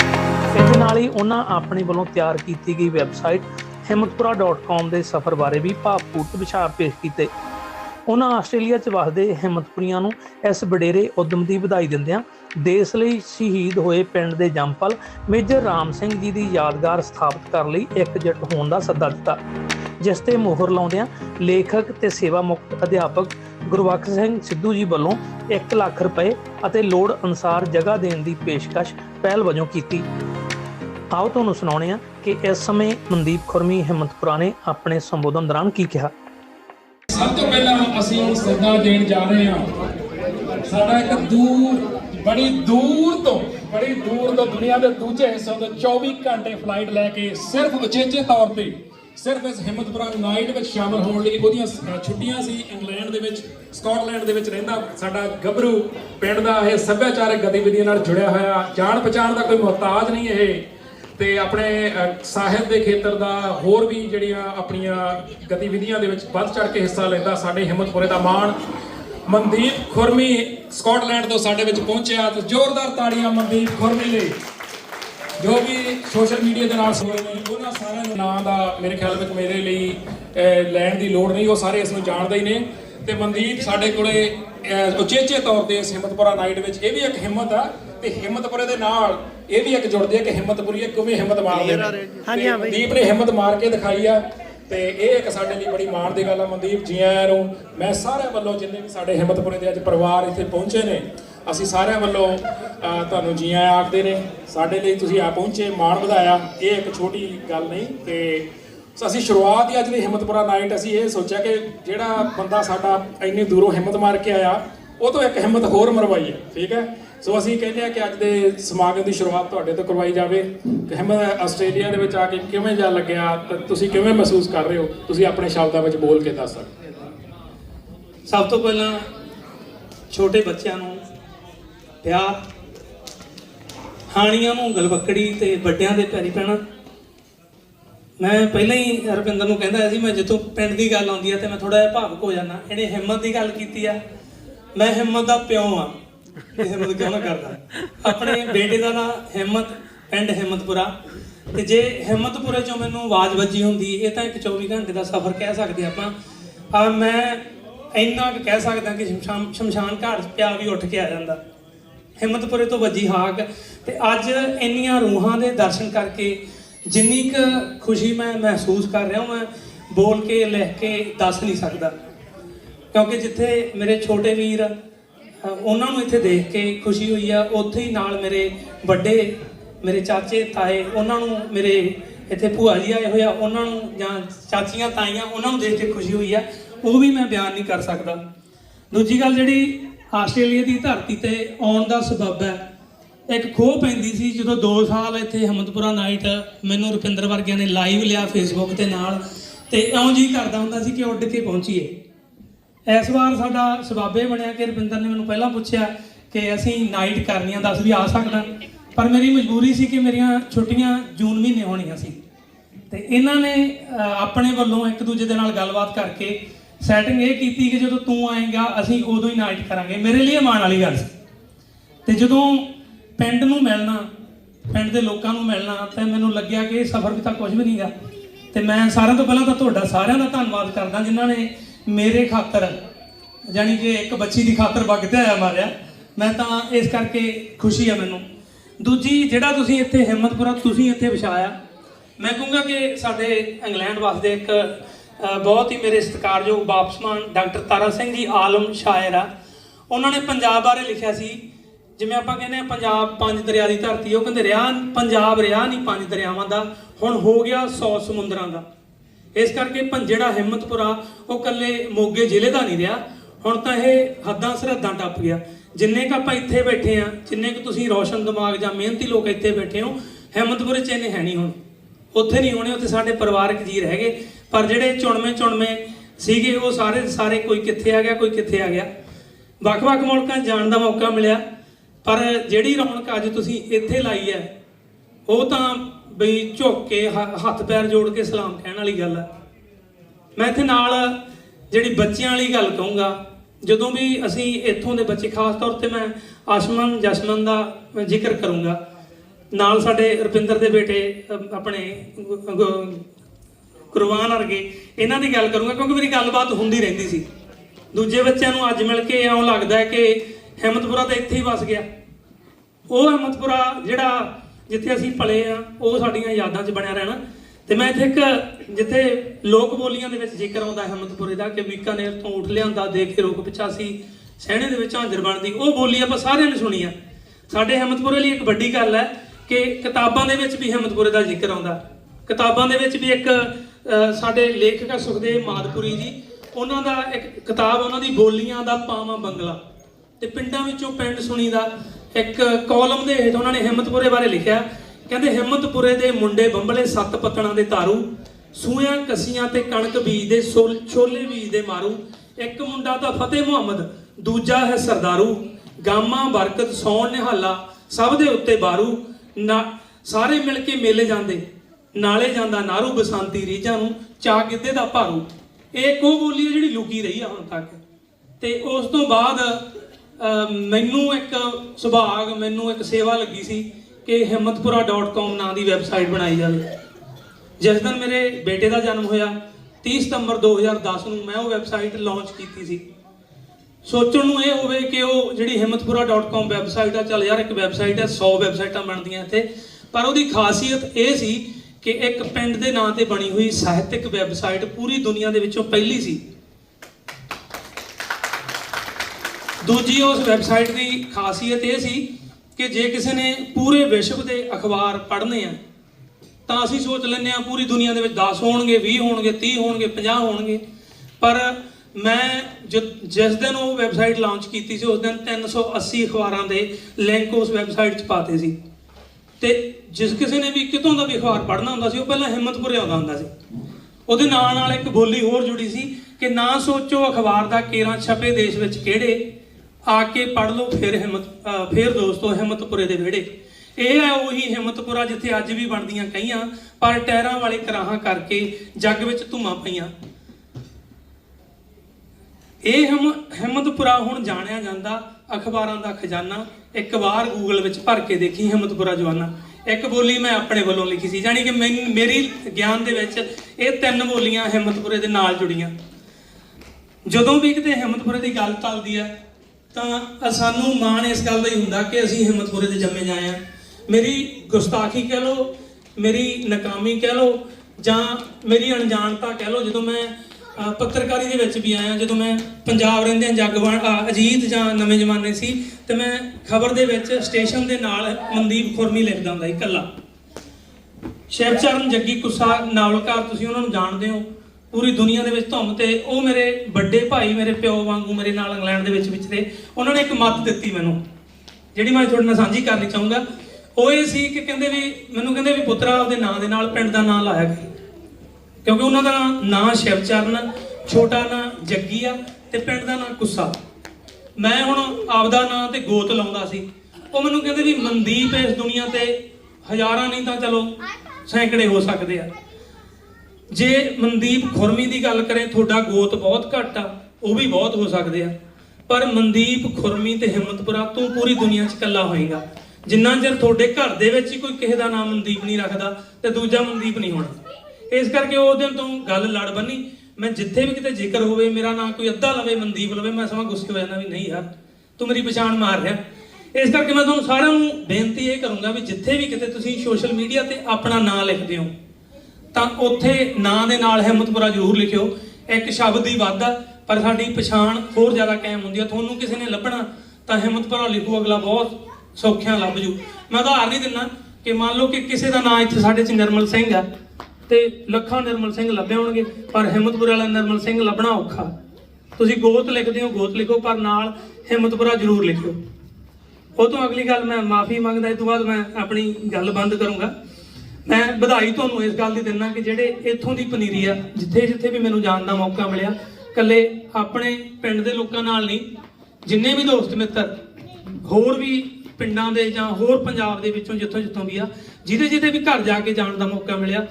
ਇਸ ਨਾਲ ਹੀ ਉਹਨਾਂ ਆਪਣੇ ਵੱਲੋਂ ਤਿਆਰ ਕੀਤੀ ਗਈ ਵੈਬਸਾਈਟ ਹਿੰਮਤਪੁਰਾ.com ਦੇ ਸਫ਼ਰ ਬਾਰੇ ਵੀ ਭਾਵਪੂਰਤ ਵਿਚਾਰ ਪੇਸ਼ ਕੀਤੇ। ਉਹਨਾਂ ਆਸਟ੍ਰੇਲੀਆ 'ਚ ਵਸਦੇ ਹਿੰਮਤਪੁਰੀਆਂ ਨੂੰ ਇਸ ਵਡੇਰੇ ਉਦਮ ਦੀ ਵਧਾਈ ਦਿੰਦਿਆਂ ਦੇਸ਼ ਲਈ ਸ਼ਹੀਦ ਹੋਏ ਪਿੰਡ ਦੇ ਜੰਪਲ ਮੇਜਰ ਰਾਮ ਸਿੰਘ ਜੀ ਦੀ ਯਾਦਗਾਰ ਸਥਾਪਿਤ ਕਰਨ ਲਈ ਇਕਜੁੱਟ ਹੋਣ ਦਾ ਸੱਦਾ ਦਿੱਤਾ। ਜਿਸ ਤੇ ਮੋਹਰ ਲਾਉਂਦਿਆਂ ਲੇਖਕ ਤੇ ਸੇਵਾ ਮੁਕਤ ਅਧਿਆਪਕ ਗੁਰਬਖਸ਼ ਸਿੰਘ ਸਿੱਧੂ ਜੀ ਵੱਲੋਂ 1 ਲੱਖ ਰੁਪਏ ਅਤੇ ਲੋੜ ਅਨੁਸਾਰ ਜਗ੍ਹਾ ਦੇਣ ਦੀ ਪੇਸ਼ਕਸ਼ ਪਹਿਲ ਵਜੋਂ ਕੀਤੀ। ਆਓ ਤੁਹਾਨੂੰ ਸੁਣਾਉਂਦੇ ਹਾਂ ਕਿ ਇਸ ਸਮੇਂ ਮਨਦੀਪ ਖੁਰਮੀ ਹਿੰਮਤਪੁਰਾ ਨੇ ਆਪਣੇ ਸੰਬੋਧਨ ਦੌਰਾਨ ਕੀ ਕਿਹਾ। ਸਭ ਤੋਂ ਪਹਿਲਾਂ ਅਸੀਂ ਸੱਦਾ ਦੇਣ ਜਾ ਰਹੇ ਹਾਂ। ਸਾਡਾ ਇੱਕ ਦੂਰ, ਬੜੀ ਦੂਰ ਤੋਂ, ਬੜੀ ਦੂਰ ਤੋਂ ਦੁਨੀਆ ਦੇ ਦੂਜੇ ਹਿੱਸੇ ਤੋਂ 24 ਘੰਟੇ ਫਲਾਈਟ ਲੈ ਕੇ ਸਿਰਫ ਉਚੇਚੇ ਤੌਰ ਤੇ, ਸਿਰਫ ਇਸ ਹਿੰਮਤਪੁਰਾ ਨਾਈਟ ਵਿੱਚ ਸ਼ਾਮਲ ਹੋਣ ਲਈ ਉਹਦੀਆਂ ਛੁੱਟੀਆਂ ਸੀ ਇੰਗਲੈਂਡ ਦੇ ਵਿੱਚ ਸਕਾਟਲੈਂਡ ਦੇ ਵਿੱਚ ਰਹਿੰਦਾ ਸਾਡਾ ਗੱਭਰੂ ਪਿੰਡ ਦਾ ਇਹ ਸੱਭਿਆਚਾਰਕ ਗਤੀਵਿਧੀਆਂ ਨਾਲ ਜੁੜਿਆ ਹੋਇਆ। ਜਾਣ ਪਛਾਣ ਦਾ ਕੋਈ ਮੁਹਤਾਜ ਨਹੀਂ ਇਹ। ਤੇ ਆਪਣੇ ਸਾਹਿਤ ਦੇ ਖੇਤਰ ਦਾ ਹੋਰ ਵੀ ਜਿਹੜੀਆਂ ਆਪਣੀਆਂ ਗਤੀਵਿਧੀਆਂ ਦੇ ਵਿੱਚ ਵੱਧ ਚੜ ਕੇ ਹਿੱਸਾ ਲੈਂਦਾ ਸਾਡੇ ਹਿੰਮਤਪੁਰੇ ਦਾ ਮਾਣ, ਮਨਦੀਪ ਖੁਰਮੀ ਸਕਾਟਲੈਂਡ ਤੋਂ ਸਾਡੇ ਵਿੱਚ ਪਹੁੰਚਿਆ ਤੇ ਜ਼ੋਰਦਾਰ ਤਾੜੀਆਂ ਮਨਦੀਪ ਖੁਰਮੀ ਲਈ। ਜੋ ਵੀ ਸੋਸ਼ਲ ਮੀਡੀਆ ਦੇ ਨਾਲ ਸੋਏ ਨੇ, ਉਹਨਾਂ ਸਾਰਿਆਂ ਦੇ ਨਾਂ ਦਾ ਮੇਰੇ ਖਿਆਲ ਵਿੱਚ ਮੇਰੇ ਲਈ ਲੈਣ ਦੀ ਲੋੜ ਨਹੀਂ, ਉਹ ਸਾਰੇ ਇਸ ਨੂੰ ਜਾਣਦੇ ਹੀ ਨੇ। ਤੇ ਮਨਦੀਪ ਸਾਡੇ ਕੋਲੇ ਉਚੇਚੇ ਤੌਰ ਤੇ ਇਸ ਹਿੰਮਤਪੁਰਾ ਨਾਈਟ ਵਿੱਚ ਇਹ ਵੀ ਇੱਕ ਹਿੰਮਤ ਆ ਤੇ ਹਿੰਮਤਪੁਰੇ ਦੇ ਨਾਲ ਇਹ ਵੀ ਇੱਕ ਜੁੜਦੀ ਹੈ ਕਿ ਹਿੰਮਤਪੁਰੀਏ ਕਿਵੇਂ ਹਿੰਮਤ ਮਾਰਦੇ ਨੇ ਹਾਂਜੀ। ਹਾਂ ਮਨਦੀਪ ਨੇ ਹਿੰਮਤ ਮਾਰ ਕੇ ਦਿਖਾਈ ਆ ਤੇ ਇਹ ਇੱਕ ਸਾਡੇ ਲਈ ਬੜੀ ਮਾਣ ਦੀ ਗੱਲ ਆ। ਮਨਦੀਪ ਜੀ ਆਇਆਂ ਨੂੰ ਮੈਂ ਸਾਰਿਆਂ ਵੱਲੋਂ ਜਿੰਨੇ ਵੀ ਸਾਡੇ ਹਿੰਮਤਪੁਰੇ ਦੇ ਅੱਜ ਪਰਿਵਾਰ ਇੱਥੇ ਪਹੁੰਚੇ ਨੇ ਅਸੀਂ ਸਾਰਿਆਂ ਵੱਲੋਂ ਤੁਹਾਨੂੰ ਜੀ ਆਇਆਂ ਆਖਦੇ ਨੇ ਸਾਡੇ ਲਈ ਤੁਸੀਂ ਆ ਪਹੁੰਚੇ ਮਾਣ ਵਧਾਇਆ। ਇਹ ਇੱਕ ਛੋਟੀ ਗੱਲ ਨਹੀਂ ਤੇ ਸੋ ਅਸੀਂ ਸ਼ੁਰੂਆਤ ਹੀ ਅੱਜ ਦੀ ਹਿੰਮਤਪੁਰਾ ਨਾਈਟ ਅਸੀਂ ਇਹ ਸੋਚਿਆ ਕਿ ਜਿਹੜਾ ਬੰਦਾ ਸਾਡਾ ਇੰਨੀ ਦੂਰੋਂ ਹਿੰਮਤ ਮਾਰ ਕੇ ਆਇਆ, ਉਹ ਤੋਂ ਇੱਕ ਹਿੰਮਤ ਹੋਰ ਮਰਵਾਈ ਹੈ, ਠੀਕ ਹੈ? ਸੋ ਅਸੀਂ ਕਹਿੰਦੇ ਆ ਕਿ ਅੱਜ ਦੇ ਸਮਾਗਮ ਦੀ ਸ਼ੁਰੂਆਤ ਤੁਹਾਡੇ ਤੋਂ ਕਰਵਾਈ ਜਾਵੇ। ਕਿ ਹਿੰਮਤ ਆਸਟ੍ਰੇਲੀਆ ਦੇ ਵਿੱਚ ਆ ਕੇ ਕਿਵੇਂ ਜਾ ਲੱਗਿਆ ਤੇ ਤੁਸੀਂ ਕਿਵੇਂ ਮਹਿਸੂਸ ਕਰ ਰਹੇ ਹੋ? ਤੁਸੀਂ ਆਪਣੇ ਸ਼ਬਦਾਂ ਵਿੱਚ ਬੋਲ ਕੇ ਦੱਸ ਸਕਦੇ ਸਭ ਤੋਂ ਪਹਿਲਾਂ ਛੋਟੇ ਬੱਚਿਆਂ ਨੂੰ ਪਿਆਰ, ਹਾਣੀਆਂ ਨੂੰ ਗਲਵੱਕੜੀ ਤੇ ਵੱਡਿਆਂ ਦੇ ਪੈਰੀ ਪੈਣਾ ਮੈਂ ਪਹਿਲਾਂ ਹੀ ਰਵਿੰਦਰ ਨੂੰ ਕਹਿੰਦਾ ਸੀ, ਮੈਂ ਜਿੱਥੋਂ ਪਿੰਡ ਦੀ ਗੱਲ ਆਉਂਦੀ ਆ ਤੇ ਮੈਂ ਥੋੜਾ ਜਿਹਾ ਭਾਵੁਕ ਹੋ ਜਾਂਦਾ। ਇਹਨੇ ਹਿੰਮਤ ਦੀ ਗੱਲ ਕੀਤੀ ਆ। ਮੈਂ ਹਿੰਮਤ ਦਾ ਪਿਓ ਆ। ਹਿੰਮਤ ਕਿਉਂ ਨਾ ਕਰਦਾ? ਆਪਣੇ ਬੇਟੇ ਦਾ ਨਾਂ ਹਿੰਮਤ, ਪਿੰਡ ਹਿੰਮਤਪੁਰਾ। ਤੇ ਜੇ ਹਿੰਮਤਪੁਰੇ ਚੋਂ ਮੈਨੂੰ ਆਵਾਜ਼ ਵੱਜੀ ਹੁੰਦੀ, ਇਹ ਤਾਂ ਇੱਕ 24 ਘੰਟੇ ਦਾ ਸਫ਼ਰ ਕਹਿ ਸਕਦੇ ਆਪਾਂ। ਆ ਮੈਂ ਇੰਨਾ ਕੁ ਕਹਿ ਸਕਦਾ ਕਿ ਸ਼ਮਸ਼ਾਨ ਸ਼ਮਸ਼ਾਨ ਘਾਟ ਪਿਆ ਵੀ ਉੱਠ ਕੇ ਆ ਜਾਂਦਾ। ਹਿੰਮਤਪੁਰੇ ਤੋਂ ਵੱਜੀ ਹਾਕ। ਤੇ ਅੱਜ ਇੰਨੀਆਂ ਰੂਹਾਂ ਦੇ ਦਰਸ਼ਨ ਕਰਕੇ ਜਿੰਨੀ ਕੁ ਖੁਸ਼ੀ ਮੈਂ ਮਹਿਸੂਸ ਕਰ ਰਿਹਾ ਮੈਂ ਬੋਲ ਕੇ, ਲਿਖ ਕੇ ਦੱਸ ਨਹੀਂ ਸਕਦਾ। ਕਿਉਂਕਿ ਜਿੱਥੇ ਮੇਰੇ ਛੋਟੇ ਵੀਰ ਉਹਨਾਂ ਨੂੰ ਇੱਥੇ ਦੇਖ ਕੇ ਖੁਸ਼ੀ ਹੋਈ ਆ, ਉੱਥੇ ਹੀ ਨਾਲ ਮੇਰੇ ਵੱਡੇ, ਮੇਰੇ ਚਾਚੇ, ਤਾਏ, ਉਹਨਾਂ ਨੂੰ ਮੇਰੇ ਇੱਥੇ ਭੂਆ ਜੀ ਆਏ ਹੋਏ ਆ, ਉਹਨਾਂ ਨੂੰ ਜਾਂ ਚਾਚੀਆਂ, ਤਾਈਆਂ, ਉਹਨਾਂ ਨੂੰ ਦੇਖ ਕੇ ਖੁਸ਼ੀ ਹੋਈ ਆ, ਉਹ ਵੀ ਮੈਂ ਬਿਆਨ ਨਹੀਂ ਕਰ ਸਕਦਾ। ਦੂਜੀ ਗੱਲ ਜਿਹੜੀ ਆਸਟ੍ਰੇਲੀਆ ਦੀ ਧਰਤੀ ਤੇ ਆਉਣ ਦਾ ਸਬਬ ਹੈ ਇੱਕ ਖੋਹ ਪੈਂਦੀ ਸੀ ਜਦੋਂ 2 ਸਾਲ ਇੱਥੇ ਹਮਦਪੁਰਾ ਨਾਈਟ ਮੈਨੂੰ ਰੁਪਿੰਦਰ ਵਰਗਿਆਂ ਨੇ ਲਾਈਵ ਲਿਆ ਫੇਸਬੁੱਕ ਤੇ ਨਾਲ ਤੇ ਇਉਂ ਜੀ ਕਰਦਾ ਹੁੰਦਾ ਸੀ ਕਿ ਉੱਡ ਕੇ ਪਹੁੰਚੀਏ। ਇਸ ਵਾਰ ਸਾਡਾ ਸਬਾਬੇ ਬਣਿਆ ਕਿ ਰੁਪਿੰਦਰ ਨੇ ਮੈਨੂੰ ਪਹਿਲਾਂ ਪੁੱਛਿਆ ਕਿ ਅਸੀਂ ਨਾਈਟ ਕਰਨੀ ਆ, ਦੱਸ ਵੀ ਆ ਸਕਦਾ। ਪਰ ਮੇਰੀ ਮਜਬੂਰੀ ਸੀ ਕਿ ਮੇਰੀਆਂ ਛੁੱਟੀਆਂ ਜੂਨ ਮਹੀਨੇ ਹੋਣੀਆਂ ਸੀ। ਤੇ ਇਹਨਾਂ ਨੇ ਆਪਣੇ ਵੱਲੋਂ ਇੱਕ ਦੂਜੇ ਦੇ ਨਾਲ ਗੱਲਬਾਤ ਕਰਕੇ ਸੈਟਿੰਗ ਇਹ ਕੀਤੀ ਕਿ ਜਦੋਂ ਤੂੰ ਆਏਗਾ, ਅਸੀਂ ਉਦੋਂ ਹੀ ਨਾਈਟ ਕਰਾਂਗੇ। ਮੇਰੇ ਲਈ ਇਹ ਮਾਣ ਵਾਲੀ ਗੱਲ ਸੀ। ਤੇ ਜਦੋਂ ਪਿੰਡ ਨੂੰ ਮਿਲਣਾ, ਪਿੰਡ ਦੇ ਲੋਕਾਂ ਨੂੰ ਮਿਲਣਾ, ਤੇ ਮੈਨੂੰ ਲੱਗਿਆ ਕਿ ਇਹ ਸਫ਼ਰ ਵੀ ਤਾਂ ਕੁਝ ਵੀ ਨਹੀਂਗਾ ਤੇ ਮੈਂ ਸਾਰਿਆਂ ਤੋਂ ਪਹਿਲਾਂ ਤਾਂ ਤੁਹਾਡਾ ਸਾਰਿਆਂ ਦਾ ਧੰਨਵਾਦ ਕਰਦਾ, ਜਿਨ੍ਹਾਂ ਨੇ ਮੇਰੇ ਖਾਤਰ ਯਾਨੀ ਕਿ ਇੱਕ ਬੱਚੀ ਦੀ ਖਾਤਰ ਵਗ ਤੇ ਮਾਰਿਆ। ਮੈਂ ਤਾਂ ਇਸ ਕਰਕੇ ਖੁਸ਼ੀ ਆ ਮੈਨੂੰ। ਦੂਜੀ, ਜਿਹੜਾ ਤੁਸੀਂ ਇੱਥੇ ਹਿੰਮਤਪੁਰਾ, ਤੁਸੀਂ ਇੱਥੇ ਵਿਛਾਇਆ, ਮੈਂ ਕਹੂੰਗਾ ਕਿ ਸਾਡੇ ਇੰਗਲੈਂਡ ਵਾਸਤੇ ਇੱਕ ਬਹੁਤ ਹੀ ਮੇਰੇ ਸਤਿਕਾਰਯੋਗ ਬਾਪਸਮਾਨ ਡਾਕਟਰ ਤਾਰਾ ਸਿੰਘ ਜੀ ਆਲਮ ਸ਼ਾਇਰ ਆ। ਉਹਨਾਂ ਨੇ ਪੰਜਾਬ ਬਾਰੇ ਲਿਖਿਆ ਸੀ ਜਿਵੇਂ ਆਪਾਂ ਕਹਿੰਦੇ ਆ ਪੰਜਾਬ ਪੰਜ ਦਰਿਆ ਦੀ ਧਰਤੀ, ਉਹ ਕਹਿੰਦੇ ਰਿਹਾ ਪੰਜਾਬ ਰਿਹਾ ਨਹੀਂ ਪੰਜ ਦਰਿਆਵਾਂ ਦਾ, ਹੁਣ ਹੋ ਗਿਆ 100 ਸਮੁੰਦਰਾਂ ਦਾ। ਇਸ ਕਰਕੇ ਪੰ ਜਿਹੜਾ ਹਿੰਮਤਪੁਰਾ, ਉਹ ਕੱਲੇ ਮੋਗੇ ਜ਼ਿਲ੍ਹੇ ਦਾ ਨਹੀਂ ਰਿਹਾ, ਹੁਣ ਤਾਂ ਇਹ ਹੱਦਾਂ ਸਰਹੱਦਾਂ ਟੱਪ ਗਿਆ। ਜਿੰਨੇ ਕ ਆਪਾਂ ਇੱਥੇ ਬੈਠੇ ਆ ਜਿੰਨੇ ਕ ਤੁਸੀਂ ਰੋਸ਼ਨ ਦਿਮਾਗ ਜਾਂ ਮਿਹਨਤੀ ਲੋਕ ਇੱਥੇ ਬੈਠੇ ਹੋ, ਹਿੰਮਤਪੁਰੇ ਚ ਇਹਨੇ ਹੈ ਨਹੀਂ ਹੁਣ। ਉੱਥੇ ਨਹੀਂ ਹੋਣੇ, ਉੱਥੇ ਸਾਡੇ ਪਰਿਵਾਰਕ ਜੀ ਰਹਿ ਗਏ। ਪਰ ਜਿਹੜੇ ਚੁਣਵੇਂ ਚੁਣਵੇਂ ਸੀਗੇ, ਉਹ ਸਾਰੇ ਦੇ ਸਾਰੇ ਕੋਈ ਕਿੱਥੇ ਆ ਗਿਆ, ਕੋਈ ਕਿੱਥੇ ਆ ਗਿਆ। ਵੱਖ-ਵੱਖ ਮੁਲਕਾਂ 'ਚ ਜਾਣ ਦਾ ਮੌਕਾ ਮਿਲਿਆ। ਪਰ ਜਿਹੜੀ ਰੌਣਕ ਅੱਜ ਤੁਸੀਂ ਇੱਥੇ ਲਾਈ ਹੈ, ਉਹ ਤਾਂ ਬਈ ਝੁੱਕ ਕੇ ਹ- ਹੱਥ ਪੈਰ ਜੋੜ ਕੇ ਸਲਾਮ ਕਹਿਣ ਵਾਲੀ ਗੱਲ ਹੈ ਮੈਂ ਇੱਥੇ ਨਾਲ ਜਿਹੜੀ ਬੱਚਿਆਂ ਵਾਲੀ ਗੱਲ ਕਹੂੰਗਾ, ਜਦੋਂ ਵੀ ਅਸੀਂ ਇੱਥੋਂ ਦੇ ਬੱਚੇ, ਖਾਸ ਤੌਰ ਤੇ ਮੈਂ ਆਸ਼ਮਨ, ਜਸਮਨ ਦਾ ਜ਼ਿਕਰ ਕਰੂੰਗਾ। ਨਾਲ ਸਾਡੇ ਰੁਪਿੰਦਰ ਦੇ ਬੇਟੇ ਆਪਣੇ ਕੁਰਬਾਨ ਵਰਗੇ, ਇਹਨਾਂ ਦੀ ਗੱਲ ਕਰੂੰਗਾ, ਕਿਉਂਕਿ ਮੇਰੀ ਗੱਲਬਾਤ ਹੁੰਦੀ ਰਹਿੰਦੀ ਸੀ। ਦੂਜੇ ਬੱਚਿਆਂ ਨੂੰ ਅੱਜ ਮਿਲ ਕੇ ਇਉਂ ਲੱਗਦਾ ਹੈ ਕਿ ਹਿੰਮਤਪੁਰਾ ਤਾਂ ਇੱਥੇ ਹੀ ਵਸ ਗਿਆ। ਉਹ ਹਿੰਮਤਪੁਰਾ ਜਿਹੜਾ ਜਿੱਥੇ ਅਸੀਂ ਪਲੇ ਆ, ਉਹ ਸਾਡੀਆਂ ਯਾਦਾਂ 'ਚ ਬਣਿਆ ਰਹਿਣਾ। ਤੇ ਮੈਂ ਇੱਥੇ ਇੱਕ ਜਿੱਥੇ ਲੋਕ ਬੋਲੀਆਂ ਦੇ ਵਿੱਚ ਜ਼ਿਕਰ ਆਉਂਦਾ ਹਿੰਮਤਪੁਰੇ ਦਾ, ਕਿ ਬੀਕਾਨੇਰ ਤੋਂ ਉੱਠ ਲਿਆਂਦਾ ਦੇਖ ਕੇ ਰੋਕ ਪਿਛਾਸੀ ਸਹਿਣੇ ਦੇ ਵਿੱਚ ਝਾਂਜਰ ਬਣਦੀ। ਉਹ ਬੋਲੀ ਆਪਾਂ ਸਾਰਿਆਂ ਨੇ ਸੁਣੀ ਆ। ਸਾਡੇ ਹਿੰਮਤਪੁਰੇ ਲਈ ਇੱਕ ਵੱਡੀ ਗੱਲ ਹੈ ਕਿ ਕਿਤਾਬਾਂ ਦੇ ਵਿੱਚ ਵੀ ਹਿੰਮਤਪੁਰੇ ਦਾ ਜ਼ਿਕਰ ਆਉਂਦਾ। ਕਿਤਾਬਾਂ ਦੇ ਵਿੱਚ ਵੀ ਇੱਕ ਸਾਡੇ ਲੇਖਕ ਆ ਸੁਖਦੇਵ ਮਾਦਪੁਰੀ ਜੀ, ਉਹਨਾਂ ਦਾ ਇੱਕ ਕਿਤਾਬ, ਉਹਨਾਂ ਦੀ ਬੋਲੀਆਂ ਦਾ ਪਾਵਾਂ ਬੰਗਲਾ। ਤੇ ਪਿੰਡਾਂ ਵਿੱਚੋਂ ਪਿੰਡ ਸੁਣੀ ਦਾ ਇੱਕ ਕਾਲਮ ਦੇ ਹੇਠ ਉਹਨਾਂ ਨੇ ਹਿੰਮਤਪੁਰੇ ਬਾਰੇ ਲਿਖਿਆ। ਕਹਿੰਦੇ, ਹਿੰਮਤਪੁਰੇ ਦੇ ਮੁੰਡੇ ਬੰਬਲੇ ਸੱਤ ਪੱਤਣਾਂ ਦੇ ਤਾਰੂ ਸੂਆਂ ਕਸੀਆਂ ਤੇ ਕਣਕ ਬੀਜਦੇ ਸੋਲ- ਛੋਲੇ ਬੀਜਦੇ ਮਾਰੂ। ਇੱਕ ਮੁੰਡਾ ਤਾਂ ਫਤਿਹ ਮੁਹੰਮਦ, ਦੂਜਾ ਹੈ ਸਰਦਾਰੂ। ਗਾਮਾ, ਬਰਕਤ, ਸੌਣ, ਨਿਹਾਲਾ, ਸਭ ਦੇ ਉੱਤੇ ਬਾਰੂ। ਨਾ, ਸਾਰੇ ਮਿਲ ਕੇ ਮੇਲੇ ਜਾਂਦੇ। ਨਾਲੇ ਜਾਂਦਾ ਨਾਰੂ ਬਸੰਤੀ ਰੀਜਾਂ ਨੂੰ ਚਾ ਗਿੱਧੇ ਦਾ ਭਾਰੂ। ਇਹ ਕੋ ਉਹ ਬੋਲੀ ਹੈ ਜਿਹੜੀ ਲੁਕੀ ਰਹੀ ਆ ਹੁਣ ਤੱਕ? ਤੇ ਉਸ ਤੋਂ ਬਾਅਦ ਮੈਨੂੰ ਇੱਕ ਸੁਭਾਗ, ਮੈਨੂੰ ਇੱਕ ਸੇਵਾ ਲੱਗੀ ਸੀ ਕਿ ਹਿੰਮਤਪੁਰਾ.com ਨਾਂ ਦੀ ਵੈਬਸਾਈਟ ਬਣਾਈ ਜਾਵੇ। ਜਿਸ ਦਿਨ ਮੇਰੇ ਬੇਟੇ ਦਾ ਜਨਮ ਹੋਇਆ 30 ਸਤੰਬਰ 2010 ਨੂੰ ਮੈਂ ਉਹ ਵੈਬਸਾਈਟ ਲਾਂਚ ਕੀਤੀ ਸੀ। ਸੋਚਣ ਨੂੰ ਇਹ ਹੋਵੇ ਕਿ ਉਹ ਜਿਹੜੀ ਹਿੰਮਤਪੁਰਾ.com ਵੈਬਸਾਈਟ ਆ, ਚੱਲ ਯਾਰ ਇੱਕ ਵੈਬਸਾਈਟ ਹੈ 100 ਵੈਬਸਾਈਟਾਂ ਬਣਦੀਆਂ ਇੱਥੇ। ਪਰ ਉਹਦੀ ਖਾਸੀਅਤ ਇਹ ਸੀ ਕਿ ਇੱਕ ਪਿੰਡ ਦੇ ਨਾਂ ਤੇ ਬਣੀ ਹੋਈ ਸਾਹਿਤਿਕ ਵੈਬਸਾਈਟ ਪੂਰੀ ਦੁਨੀਆ ਦੇ ਵਿੱਚੋਂ ਪਹਿਲੀ ਸੀ। ਦੂਜੀ ਉਸ ਵੈਬਸਾਈਟ ਦੀ ਖਾਸੀਅਤ ਇਹ ਸੀ ਕਿ ਜੇ ਕਿਸੇ ਨੇ ਪੂਰੇ ਵਿਸ਼ਵ ਦੇ ਅਖਬਾਰ ਪੜ੍ਹਨੇ ਆ, ਤਾਂ ਅਸੀਂ ਸੋਚ ਲੈਂਦੇ ਆ ਪੂਰੀ ਦੁਨੀਆ ਦੇ ਵਿੱਚ 10 ਹੋਣਗੇ 20 ਹੋਣਗੇ 30 ਹੋਣਗੇ 50 ਹੋਣਗੇ। ਪਰ ਮੈਂ ਜਿਸ ਦਿਨ ਉਹ ਵੈਬਸਾਈਟ ਲਾਂਚ ਕੀਤੀ ਸੀ, ਉਸ ਦਿਨ 380 ਅਖਬਾਰਾਂ ਦੇ ਲਿੰਕ ਉਸ ਵੈਬਸਾਈਟ 'ਚ ਪਾਤੇ ਸੀ। ਤੇ ਜਿਸ ਕਿਸੇ ਨੇ ਵੀ ਕਿਤੋਂ ਦਾ ਵੀ ਅਖਬਾਰ ਪੜ੍ਹਨਾ ਹੁੰਦਾ ਸੀ, ਉਹ ਪਹਿਲਾਂ ਹਿੰਮਤਪੁਰੇ ਆਉਂਦਾ ਹੁੰਦਾ ਸੀ। ਉਹਦੇ ਨਾਲ ਨਾਲ ਇੱਕ ਬੋਲੀ ਹੋਰ ਜੁੜੀ ਸੀ ਕਿ ਨਾ ਸੋਚੋ ਅਖਬਾਰ ਦਾ ਕੇਰਾਂ ਛਪੇ ਦੇਸ਼ ਵਿੱਚ ਕਿਹੜੇ ਆ ਕੇ ਪੜ੍ਹ ਲਓ, ਫਿਰ ਹਿੰਮਤ ਫਿਰ ਦੋਸਤੋ ਹਿੰਮਤਪੁਰੇ ਦੇ ਵਿਹੜੇ। ਇਹ ਹੈ ਉਹੀ ਹਿੰਮਤਪੁਰਾ ਜਿੱਥੇ ਅੱਜ ਵੀ ਬਣਦੀਆਂ ਕਈਆਂ, ਪਰ ਟਾਇਰਾਂ ਵਾਲੇ ਕਰਾਹਾਂ ਕਰਕੇ ਜੱਗ ਵਿੱਚ ਧੂਮਾਂ ਪਈਆਂ। ਇਹ ਹਿੰਮ, ਹਿੰਮਤਪੁਰਾ ਹੁਣ ਜਾਣਿਆ ਜਾਂਦਾ ਅਖਬਾਰਾਂ ਦਾ ਖਜ਼ਾਨਾ। ਇੱਕ ਵਾਰ ਗੂਗਲ ਵਿੱਚ ਭਰ ਕੇ ਦੇਖੀ ਹਿੰਮਤਪੁਰਾ ਜਵਾਨਾ। ਇੱਕ ਬੋਲੀ ਮੈਂ ਆਪਣੇ ਵੱਲੋਂ ਲਿਖੀ ਸੀ, ਯਾਨੀ ਕਿ ਮੈਨ- ਮੇਰੀ ਗਿਆਨ ਦੇ ਵਿੱਚ ਇਹ ਤਿੰਨ ਬੋਲੀਆਂ ਹਿੰਮਤਪੁਰੇ ਦੇ ਨਾਲ ਜੁੜੀਆਂ। ਜਦੋਂ ਵੀ ਕਿਤੇ ਹਿੰਮਤਪੁਰੇ ਦੀ ਗੱਲ ਚੱਲਦੀ ਹੈ ਤਾਂ ਸਾਨੂੰ ਮਾਣ ਇਸ ਗੱਲ ਦਾ ਹੀ ਹੁੰਦਾ ਕਿ ਅਸੀਂ ਹਿੰਮਤਪੁਰੇ ਦੇ ਜੰਮੇ ਜਾਏ ਆ ਮੇਰੀ ਗੁਸਤਾਖੀ ਕਹਿ ਲਓ, ਮੇਰੀ ਨਾਕਾਮੀ ਕਹਿ ਲਓ, ਜਾਂ ਮੇਰੀ ਅਣਜਾਣਤਾ ਕਹਿ ਲਓ, ਜਦੋਂ ਮੈਂ ਪੱਤਰਕਾਰੀ ਦੇ ਵਿੱਚ ਵੀ ਆਇਆ, ਜਦੋਂ ਮੈਂ ਪੰਜਾਬ ਰਹਿੰਦੇ ਜਗਬਾਣ ਅਜੀਤ ਜਾਂ ਨਵੇਂ ਜ਼ਮਾਨੇ ਸੀ, ਤੇ ਮੈਂ ਖਬਰ ਦੇ ਵਿੱਚ ਸਟੇਸ਼ਨ ਦੇ ਨਾਲ ਮਨਦੀਪ ਖੁਰਮੀ ਲਿਖਦਾ ਹੁੰਦਾ ਸੀ, ਇਕੱਲਾ। ਸ਼ਿਵਚਰਨ ਜੱਗੀ ਕੁੱਸਾ ਨਾਵਲਕਾਰ, ਤੁਸੀਂ ਉਹਨਾਂ ਨੂੰ ਜਾਣਦੇ ਹੋ। ਪੂਰੀ ਦੁਨੀਆ ਦੇ ਵਿੱਚ ਧੁੰਮ ਤੇ ਉਹ ਮੇਰੇ ਵੱਡੇ ਭਾਈ, ਮੇਰੇ ਪਿਓ ਵਾਂਗੂ ਮੇਰੇ ਨਾਲ ਇੰਗਲੈਂਡ ਦੇ ਵਿੱਚ ਵਿਚਰੇ ਉਹਨਾਂ ਨੇ ਇੱਕ ਮੱਤ ਦਿੱਤੀ ਮੈਨੂੰ, ਜਿਹੜੀ ਮੈਂ ਤੁਹਾਡੇ ਨਾਲ ਸਾਂਝੀ ਕਰਨੀ ਚਾਹੂੰਗਾ। ਉਹ ਇਹ ਸੀ ਕਿ ਕਹਿੰਦੇ ਵੀ, ਮੈਨੂੰ ਕਹਿੰਦੇ ਵੀ ਪੁੱਤਰਾ ਆਪਦੇ ਨਾਂ ਦੇ ਨਾਲ ਪਿੰਡ ਦਾ ਨਾਂ ਲਾਇਆ ਕਰੀ। ਕਿਉਂਕਿ ਉਹਨਾਂ ਦਾ ਨਾਂ ਸ਼ਿਵਚਰਨ, ਛੋਟਾ ਨਾਂ ਜੱਗੀ ਆ ਤੇ ਪਿੰਡ ਦਾ ਨਾਂ ਕੁੱਸਾ। ਮੈਂ ਹੁਣ ਆਪਦਾ ਨਾਂ ਤੇ ਗੋਤ ਲਾਉਂਦਾ ਸੀ। ਉਹ ਮੈਨੂੰ ਕਹਿੰਦੇ ਵੀ ਮਨਦੀਪ ਇਸ ਦੁਨੀਆ ਤੇ ਹਜ਼ਾਰਾਂ ਨਹੀਂ ਤਾਂ ਚਲੋ ਸੈਂਕੜੇ ਹੋ ਸਕਦੇ ਆ। ਜੇ ਮਨਦੀਪ ਖੁਰਮੀ ਦੀ ਗੱਲ ਕਰੇ, ਤੁਹਾਡਾ ਗੋਤ ਬਹੁਤ ਘੱਟ ਆ, ਉਹ ਵੀ ਬਹੁਤ ਹੋ ਸਕਦੇ ਆ। ਪਰ ਮਨਦੀਪ ਖੁਰਮੀ ਤੇ ਹਿੰਮਤਪੁਰਾ, ਤੂੰ ਪੂਰੀ ਦੁਨੀਆ 'ਚ ਇਕੱਲਾ ਹੋਏਗਾ। ਜਿੰਨਾ ਚਿਰ ਤੁਹਾਡੇ ਘਰ ਦੇ ਵਿੱਚ ਹੀ ਕੋਈ ਕਿਸੇ ਦਾ ਨਾਮ ਮਨਦੀਪ ਨਹੀਂ ਰੱਖਦਾ, ਤੇ ਦੂਜਾ ਮਨਦੀਪ ਨਹੀਂ ਹੋਣਾ। ਇਸ ਕਰਕੇ ਉਸ ਦਿਨ ਤੋਂ ਗੱਲ ਲੜ ਬੰਨੀ। ਮੈਂ ਜਿੱਥੇ ਵੀ ਕਿਤੇ ਜ਼ਿਕਰ ਹੋਵੇ, ਮੇਰਾ ਨਾਮ ਕੋਈ ਅੱਧਾ ਲਵੇ, ਮਨਦੀਪ ਲਵੇ, ਮੈਂ ਸਮਾਂ ਗੁੱਸੇ ਹੋ ਜਾਂਦਾ ਵੀ ਨਹੀਂ ਯਾਰ, ਤੂੰ ਮੇਰੀ ਪਛਾਣ ਮਾਰ ਰਿਹਾ। ਇਸ ਕਰਕੇ ਮੈਂ ਤੁਹਾਨੂੰ ਸਾਰਿਆਂ ਨੂੰ ਬੇਨਤੀ ਇਹ ਕਰੂੰਗਾ ਵੀ ਜਿੱਥੇ ਵੀ ਕਿਤੇ ਤੁਸੀਂ ਸੋਸ਼ਲ ਮੀਡੀਆ ਤੇ ਆਪਣਾ ਨਾਮ ਲਿਖਦੇ ਹੋ ਤਾਂ ਉੱਥੇ ਨਾਂ ਦੇ ਨਾਲ ਹਿੰਮਤਪੁਰਾ ਜ਼ਰੂਰ ਲਿਖਿਓ। ਇੱਕ ਸ਼ਬਦ ਦੀ ਵਾਧਾ ਪਰ ਸਾਡੀ ਪਛਾਣ ਹੋਰ ਜ਼ਿਆਦਾ ਕਾਇਮ ਹੁੰਦੀ ਹੈ ਤੁਹਾਨੂੰ ਕਿਸੇ ਨੇ ਲੱਭਣਾ ਤਾਂ ਹਿੰਮਤਪੁਰਾ ਲਿਖੋ, ਅਗਲਾ ਬਹੁਤ ਸੌਖਿਆਂ ਲੱਭ ਜੂ। ਮੈਂ ਉਦਾਹਰਨ ਹੀ ਦਿੰਨਾ ਕਿ ਮੰਨ ਲਓ ਕਿ ਕਿਸੇ ਦਾ ਨਾਂ ਇੱਥੇ ਸਾਡੇ ਚ ਨਿਰਮਲ ਸਿੰਘ ਆ ਤੇ ਲੱਖਾਂ ਨਿਰਮਲ ਸਿੰਘ ਲੱਭੇ ਹੋਣਗੇ, ਪਰ ਹਿੰਮਤਪੁਰੇ ਵਾਲਾ ਨਿਰਮਲ ਸਿੰਘ ਲੱਭਣਾ ਔਖਾ। ਤੁਸੀਂ ਗੋਤ ਲਿਖਦੇ ਹੋ, ਗੋਤ ਲਿਖੋ, ਪਰ ਨਾਲ ਹਿੰਮਤਪੁਰਾ ਜ਼ਰੂਰ ਲਿਖਿਓ। ਉਹ ਤੋਂ ਅਗਲੀ ਗੱਲ ਮੈਂ ਮਾਫੀ ਮੰਗਦਾ ਇਸ ਤੋਂ ਬਾਅਦ ਮੈਂ ਆਪਣੀ ਗੱਲ ਬੰਦ ਕਰੂੰਗਾ। ਮੈਂ ਵਧਾਈ ਤੁਹਾਨੂੰ ਇਸ ਗੱਲ ਦੀ ਦਿੰਦਾ ਕਿ ਜਿਹੜੇ ਇੱਥੋਂ ਦੀ ਪਨੀਰੀ ਆ, ਜਿੱਥੇ ਜਿੱਥੇ ਵੀ ਮੈਨੂੰ ਜਾਣ ਦਾ ਮੌਕਾ ਮਿਲਿਆ ਕੱਲੇ ਆਪਣੇ ਪਿੰਡ ਦੇ ਲੋਕਾਂ ਨਾਲ ਨਹੀਂ, ਜਿੰਨੇ ਵੀ ਦੋਸਤ ਮਿੱਤਰ, ਹੋਰ ਵੀ ਪਿੰਡਾਂ ਦੇ ਜਾਂ ਹੋਰ ਪੰਜਾਬ ਦੇ ਵਿੱਚੋਂ ਜਿੱਥੋਂ ਜਿੱਥੋਂ ਵੀ ਆ, ਜਿਹਦੇ ਜਿਹਦੇ ਵੀ ਘਰ ਜਾ ਕੇ ਜਾਣ ਦਾ ਮੌਕਾ ਮਿਲਿਆ,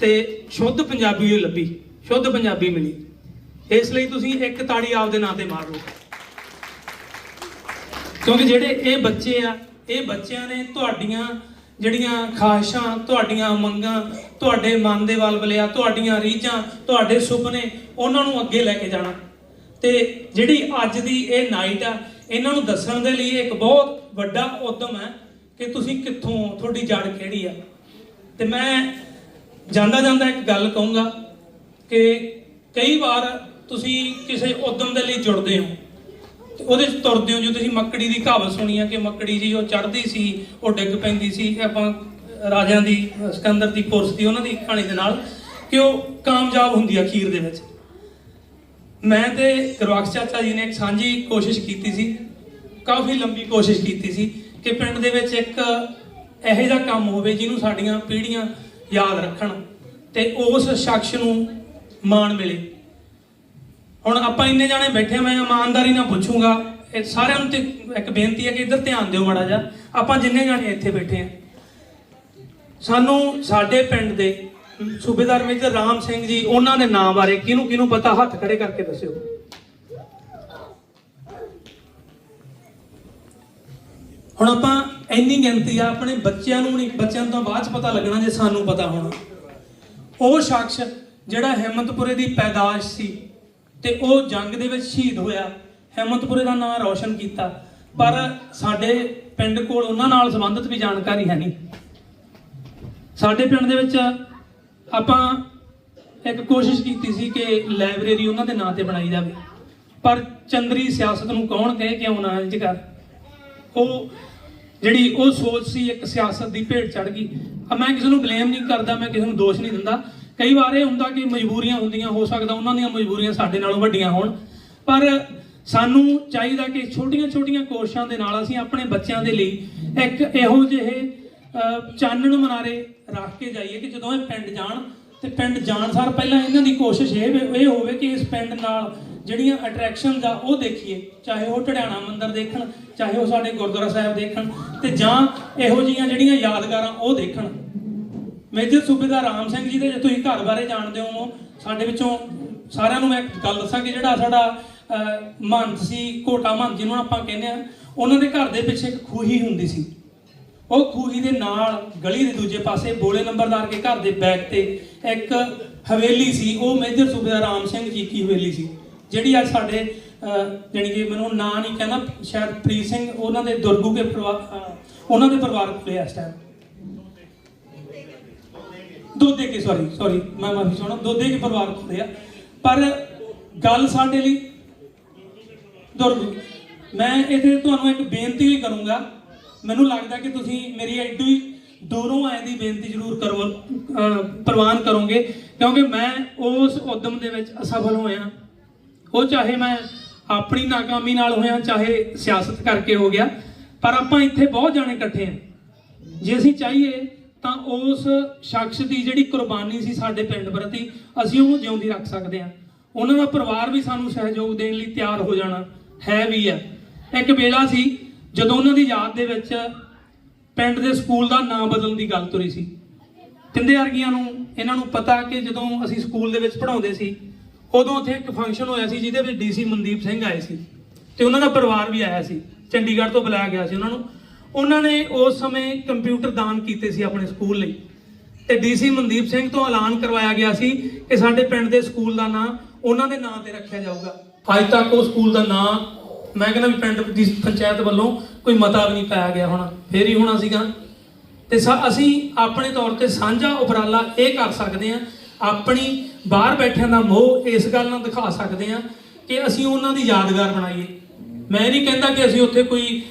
ਤੇ ਸ਼ੁੱਧ ਪੰਜਾਬੀ ਉਹ ਲੱਭੀ, ਸ਼ੁੱਧ ਪੰਜਾਬੀ ਮਿਲੀ। ਇਸ ਲਈ ਤੁਸੀਂ ਇੱਕ ਤਾੜੀ ਆਪਦੇ ਨਾਂ ਤੇ ਮਾਰ ਲਓ। ਕਿਉਂਕਿ ਜਿਹੜੇ ਇਹ ਬੱਚੇ ਆ, ਇਹ ਬੱਚਿਆਂ ਨੇ ਤੁਹਾਡੀਆਂ ਜਿਹੜੀਆਂ ਖਾਹਿਸ਼ਾਂ ਤੁਹਾਡੀਆਂ ਮੰਗਾਂ, ਤੁਹਾਡੇ ਮਨ ਦੇ ਵੱਲ ਵਲਵਲਿਆ ਤੁਹਾਡੀਆਂ ਰੀਝਾਂ, ਤੁਹਾਡੇ ਸੁਪਨੇ, ਉਹਨਾਂ ਨੂੰ ਅੱਗੇ ਲੈ ਕੇ ਜਾਣਾ। ਤੇ ਜਿਹੜੀ ਅੱਜ ਦੀ ਇਹ ਨਾਈਟ ਆ, ਇਹਨਾਂ ਨੂੰ ਦੱਸਣ ਦੇ ਲਈ ਇੱਕ ਬਹੁਤ ਵੱਡਾ ਉਦਮ ਹੈ ਕਿ ਤੁਸੀਂ ਕਿੱਥੋਂ, ਤੁਹਾਡੀ ਜੜ ਕਿਹੜੀ ਆ। ਤੇ ਮੈਂ ਜਾਂਦਾ ਜਾਂਦਾ ਇੱਕ ਗੱਲ ਕਹੂੰਗਾ ਕਿ ਕਈ ਵਾਰ ਤੁਸੀਂ ਕਿਸੇ ਉਦਮ ਦੇ ਲਈ ਜੁੜਦੇ ਹੋ। ਤੇ ਉਹਦੇ ਚ ਤੁਰਦੇ ਹੋ ਜੋ ਤੁਸੀਂ ਮੱਕੜੀ ਦੀ ਕਹਾਵਤ ਸੁਣੀ ਆ ਕਿ ਮੱਕੜੀ ਜੀ ਉਹ ਚੜ੍ਹਦੀ ਸੀ, ਉਹ ਡਿੱਗ ਪੈਂਦੀ ਸੀ ਆਪਾਂ ਰਾਜਿਆਂ ਦੀ ਸਿਕੰਦਰ ਦੀ ਪੁਰਸ ਦੀ ਉਹਨਾਂ ਦੀ ਕਹਾਣੀ ਦੇ ਨਾਲ ਕਿ ਉਹ ਕਾਮਯਾਬ ਹੁੰਦੀ ਆ ਅਖੀਰ ਦੇ ਵਿੱਚ। ਮੈਂ ਤੇ ਗੁਰਬਖਸ਼ ਚਾਚਾ ਜੀ ਨੇ ਇੱਕ ਸਾਂਝੀ ਕੋਸ਼ਿਸ਼ ਕੀਤੀ ਸੀ, ਕਾਫੀ ਲੰਬੀ ਕੋਸ਼ਿਸ਼ ਕੀਤੀ ਸੀ ਕਿ ਪਿੰਡ ਦੇ ਵਿੱਚ ਇੱਕ ਇਹੋ ਜਿਹਾ ਕੰਮ ਹੋਵੇ ਜਿਹਨੂੰ ਸਾਡੀਆਂ ਪੀੜ੍ਹੀਆਂ ਯਾਦ ਰੱਖਣ ਤੇ ਉਸ ਸ਼ਖਸ ਨੂੰ ਮਾਣ ਮਿਲੇ। ਹੁਣ ਆਪਾਂ ਇੰਨੇ ਜਾਣੇ ਬੈਠੇ ਹਾਂ, ਮੈਂ ਇਮਾਨਦਾਰੀ ਨਾਲ ਪੁੱਛੂੰਗਾ। ਇਹ ਸਾਰਿਆਂ ਨੂੰ ਤੇ ਇੱਕ ਬੇਨਤੀ ਹੈ ਕਿ ਇੱਧਰ ਧਿਆਨ ਦਿਓ ਮਾੜਾ ਜਿਹਾ। ਆਪਾਂ ਜਿੰਨੇ ਜਾਣੇ ਇੱਥੇ ਬੈਠੇ ਆ। ਸਾਨੂੰ ਸਾਡੇ ਪਿੰਡ ਦੇ ਸੂਬੇਦਾਰ ਮੇਜਰ ਰਾਮ ਸਿੰਘ ਜੀ ਉਹਨਾਂ ਦੇ ਨਾਮ ਬਾਰੇ ਕਿਹਨੂੰ ਕਿਹਨੂੰ ਪਤਾ? ਹੱਥ ਖੜੇ ਕਰਕੇ ਦੱਸਿਓ। ਹੁਣ ਆਪਾਂ ਇੰਨੀ ਗਿਣਤੀ ਆ ਆਪਣੇ ਬੱਚਿਆਂ ਨੂੰ ਨਹੀਂ ਬੱਚਿਆਂ ਨੂੰ ਤਾਂ ਬਾਅਦ ਚ ਪਤਾ ਲੱਗਣਾ ਜੇ ਸਾਨੂੰ ਪਤਾ ਹੋਣਾ। ਉਹ ਸ਼ਖਸ ਜਿਹੜਾ ਹਿੰਮਤਪੁਰੇ ਦੀ ਪੈਦਾਸ਼ ਸੀ ਤੇ ਉਹ ਜੰਗ ਦੇ ਵਿੱਚ ਸ਼ਹੀਦ ਹੋਇਆ। ਹਿੰਮਤਪੁਰੇ ਦਾ ਨਾਮ ਰੌਸ਼ਨ ਕੀਤਾ। ਪਰ ਸਾਡੇ ਪਿੰਡ ਕੋਲ ਉਹਨਾਂ ਨਾਲ ਸੰਬੰਧਿਤ ਵੀ ਜਾਣਕਾਰੀ ਹੈ ਨਹੀਂ। ਸਾਡੇ ਪਿੰਡ ਦੇ ਵਿੱਚ ਆਪਾਂ ਇੱਕ ਕੋਸ਼ਿਸ਼ ਕੀਤੀ ਸੀ ਕਿ ਲਾਇਬ੍ਰੇਰੀ ਉਹਨਾਂ ਦੇ ਨਾਂ ਤੇ ਬਣਾਈ ਜਾਵੇ। ਪਰ ਚੰਦਰੀ ਸਿਆਸਤ ਨੂੰ ਕੌਣ ਕਹੇ ਕਿ ਆਉਣਾ ਇੰਜ ਕਰ? ਉਹ ਜਿਹੜੀ ਉਹ ਸੋਚ ਸੀ ਇੱਕ ਸਿਆਸਤ ਦੀ ਭੇਟ ਚੜ ਗਈ। ਮੈਂ ਕਿਸੇ ਨੂੰ ਬਲੇਮ ਨਹੀਂ ਕਰਦਾ, ਮੈਂ ਕਿਸੇ ਨੂੰ ਦੋਸ਼ ਨਹੀਂ ਦਿੰਦਾ। ਕਈ ਵਾਰ ਇਹ ਹੁੰਦਾ ਕਿ ਮਜਬੂਰੀਆਂ ਹੁੰਦੀਆਂ, ਹੋ ਸਕਦਾ ਉਹਨਾਂ ਦੀਆਂ ਮਜਬੂਰੀਆਂ ਸਾਡੇ ਨਾਲੋਂ ਵੱਡੀਆਂ ਹੋਣ। ਪਰ ਸਾਨੂੰ ਚਾਹੀਦਾ ਕਿ ਛੋਟੀਆਂ-ਛੋਟੀਆਂ ਕੋਸ਼ਿਸ਼ਾਂ ਦੇ ਨਾਲ ਅਸੀਂ ਆਪਣੇ ਬੱਚਿਆਂ ਦੇ ਲਈ ਇੱਕ ਇਹੋ ਜਿਹੇ ਚਾਨਣ ਮਨਾਰੇ ਰੱਖ ਕੇ ਜਾਈਏ ਕਿ ਜਦੋਂ ਇਹ ਪਿੰਡ ਜਾਣ, ਤੇ ਪਿੰਡ ਜਾਣ ਸਾਰ ਪਹਿਲਾਂ ਇਹਨਾਂ ਦੀ ਕੋਸ਼ਿਸ਼ ਇਹ ਇਹ ਹੋਵੇ ਕਿ ਇਸ ਪਿੰਡ ਨਾਲ ਜਿਹੜੀਆਂ ਅਟਰੈਕਸ਼ਨਸ ਆ ਉਹ ਦੇਖੀਏ। ਚਾਹੇ ਉਹ ਢੜਿਆਣਾ ਮੰਦਿਰ ਦੇਖਣ, ਚਾਹੇ ਉਹ ਸਾਡੇ ਗੁਰਦੁਆਰਾ ਸਾਹਿਬ ਦੇਖਣ, ਤੇ ਜਾਂ ਇਹੋ ਜਿਹੀਆਂ ਜਿਹੜੀਆਂ ਯਾਦਗਾਰਾਂ ਉਹ ਦੇਖਣ। ਮੇਜਰ ਸੂਬੇਦਾਰ ਰਾਮ ਸਿੰਘ ਜੀ ਦੇ ਜੇ ਤੁਸੀਂ ਘਰ ਬਾਰੇ ਜਾਣਦੇ ਹੋ ਸਾਡੇ ਵਿੱਚੋਂ ਸਾਰਿਆਂ ਨੂੰ ਮੈਂ ਇੱਕ ਗੱਲ ਦੱਸਾਂ ਕਿ ਜਿਹੜਾ ਸਾਡਾ ਅਹ, ਮਹੰਤ ਸੀ ਕੋਟਾ ਮਹੰਤ ਜਿਹਨੂੰ ਆਪਾਂ ਕਹਿੰਦੇ ਆ ਉਹਨਾਂ ਦੇ ਘਰ ਦੇ ਪਿੱਛੇ ਇੱਕ ਖੂਹੀ ਹੁੰਦੀ ਸੀ। ਉਹ ਖੂਹੀ ਦੇ ਨਾਲ ਗਲੀ ਦੇ ਦੂਜੇ ਪਾਸੇ ਬੋਲੇ ਨੰਬਰਦਾਰ ਕੇ ਘਰ ਦੇ ਬੈਕ ਤੇ ਇੱਕ ਹਵੇਲੀ ਸੀ ਉਹ ਮੇਜਰ ਸੂਬੇਦਾਰ ਰਾਮ ਸਿੰਘ ਜੀ ਕੀ ਹਵੇਲੀ ਸੀ ਜਿਹੜੀ ਅੱਜ ਸਾਡੇ ਅਹ, ਜਾਣੀ ਕਿ ਮੈਨੂੰ ਨਾਂ ਨਹੀਂ ਕਹਿੰਦਾ ਸ਼ਾਇਦ ਪ੍ਰੀਤ ਸਿੰਘ ਉਹਨਾਂ ਦੇ ਦੁਰਗੂ ਕੇ ਪਰਿਵਾਰ ਉਹਨਾਂ ਦੇ ਪਰਿਵਾਰ ਕੋਲੇ ਇਸ ਟਾਈਮ ਦੋਦੇ ਕੇ ਸੌਰੀ ਸੌਰੀ ਮੈਂ ਮਾਫੀ ਚਾਹਣਾ ਦੋਦੇ ਕੇ ਪਰਿਵਾਰ ਹੁੰਦੇ ਆ। ਪਰ ਗੱਲ ਸਾਡੇ ਲਈ ਦੁਰਗ, ਮੈਂ ਇਹਦੇ ਤੁਹਾਨੂੰ ਇੱਕ ਬੇਨਤੀ ਵੀ ਕਰੂੰਗਾ, ਮੈਨੂੰ ਲੱਗਦਾ ਕਿ ਤੁਸੀਂ ਮੇਰੀ ਐਡੀ ਦੂਰੋਂ ਆਏ ਦੀ ਬੇਨਤੀ ਜ਼ਰੂਰ ਕਰੋ ਪ੍ਰਵਾਨ ਕਰੋਗੇ, ਕਿਉਂਕਿ ਮੈਂ ਉਸ ਉਦਮ ਦੇ ਵਿੱਚ ਅਸਫਲ ਹੋਇਆ। ਉਹ ਚਾਹੇ ਮੈਂ ਆਪਣੀ ਨਾਕਾਮੀ ਨਾਲ ਹੋਇਆ, ਚਾਹੇ ਸਿਆਸਤ ਕਰਕੇ ਹੋ ਗਿਆ, ਪਰ ਆਪਾਂ ਇੱਥੇ ਬਹੁਤ ਜਾਣੇ ਇਕੱਠੇ ਹਾਂ ਜੇ ਅਸੀਂ ਚਾਹੀਏ ਤਾਂ ਉਸ ਸ਼ਖਸ ਦੀ ਜਿਹੜੀ ਕੁਰਬਾਨੀ ਸੀ ਸਾਡੇ ਪਿੰਡ ਪ੍ਰਤੀ, ਅਸੀਂ ਉਹਨੂੰ ਜਿਉਂਦੀ ਰੱਖ ਸਕਦੇ ਹਾਂ। ਉਹਨਾਂ ਦਾ ਪਰਿਵਾਰ ਵੀ ਸਾਨੂੰ ਸਹਿਯੋਗ ਦੇਣ ਲਈ ਤਿਆਰ ਹੋ ਜਾਣਾ ਹੈ ਵੀ ਆ ਇੱਕ ਵੇਲਾ ਸੀ, ਜਦੋਂ ਉਹਨਾਂ ਦੀ ਯਾਦ ਦੇ ਵਿੱਚ ਪਿੰਡ ਦੇ ਸਕੂਲ ਦਾ ਨਾਮ ਬਦਲਣ ਦੀ ਗੱਲ ਤੁਰੀ ਸੀ। ਤਿੰਦੇ ਵਰਗੀਆਂ ਨੂੰ, ਇਹਨਾਂ ਨੂੰ ਪਤਾ ਕਿ ਜਦੋਂ ਅਸੀਂ ਸਕੂਲ ਦੇ ਵਿੱਚ ਪੜ੍ਹਾਉਂਦੇ ਸੀ, ਉਦੋਂ ਉੱਥੇ ਇੱਕ ਫੰਕਸ਼ਨ ਹੋਇਆ ਸੀ, ਜਿਹਦੇ ਵਿੱਚ ਡੀਸੀ ਮਨਦੀਪ ਸਿੰਘ ਆਏ ਸੀ। ਤੇ ਉਹਨਾਂ ਦਾ ਪਰਿਵਾਰ ਵੀ ਆਇਆ ਸੀ। ਚੰਡੀਗੜ੍ਹ ਤੋਂ ਬੁਲਾਇਆ ਗਿਆ ਸੀ ਉਹਨਾਂ ਨੂੰ। ਉਹਨਾਂ ਨੇ ਉਸ ਸਮੇਂ ਕੰਪਿਊਟਰ ਦਾਨ ਕੀਤੇ ਸੀ ਆਪਣੇ ਸਕੂਲ ਲਈ। ਤੇ ਡੀਸੀ ਮਨਦੀਪ ਸਿੰਘ ਤੋਂ ਐਲਾਨ ਕਰਵਾਇਆ ਗਿਆ ਸੀ ਕਿ ਸਾਡੇ ਪਿੰਡ ਦੇ ਸਕੂਲ ਦਾ ਨਾਂ ਉਹਨਾਂ ਦੇ ਨਾਂ ਤੇ ਰੱਖਿਆ ਜਾਊਗਾ। ਅੱਜ ਤੱਕ ਉਹ ਸਕੂਲ ਦਾ ਨਾਂ ਮੈਂ ਕਹਿੰਦਾ ਵੀ ਪਿੰਡ ਦੀ ਪੰਚਾਇਤ ਵੱਲੋਂ ਕੋਈ ਮਤਾ ਵੀ ਨਹੀਂ ਪਾਇਆ ਗਿਆ ਹੋਣਾ। ਫੇਰ ਹੀ ਹੋਣਾ ਸੀਗਾ। ਤੇ ਸਾ- ਅਸੀਂ ਆਪਣੇ ਤੌਰ ਤੇ ਸਾਂਝਾ ਉਪਰਾਲਾ ਇਹ ਕਰ ਸਕਦੇ ਹਾਂ। ਆਪਣੀ ਬਾਹਰ ਬੈਠਿਆਂ ਦਾ ਮੋਹ ਇਸ ਗੱਲ ਨਾਲ ਦਿਖਾ ਸਕਦੇ ਹਾਂ ਕਿ ਅਸੀਂ ਉਹਨਾਂ ਦੀ ਯਾਦਗਾਰ ਬਣਾਈਏ। ਮੈਂ ਨਹੀਂ ਕਹਿੰਦਾ ਕਿ ਅਸੀਂ ਉੱਥੇ ਕੋਈ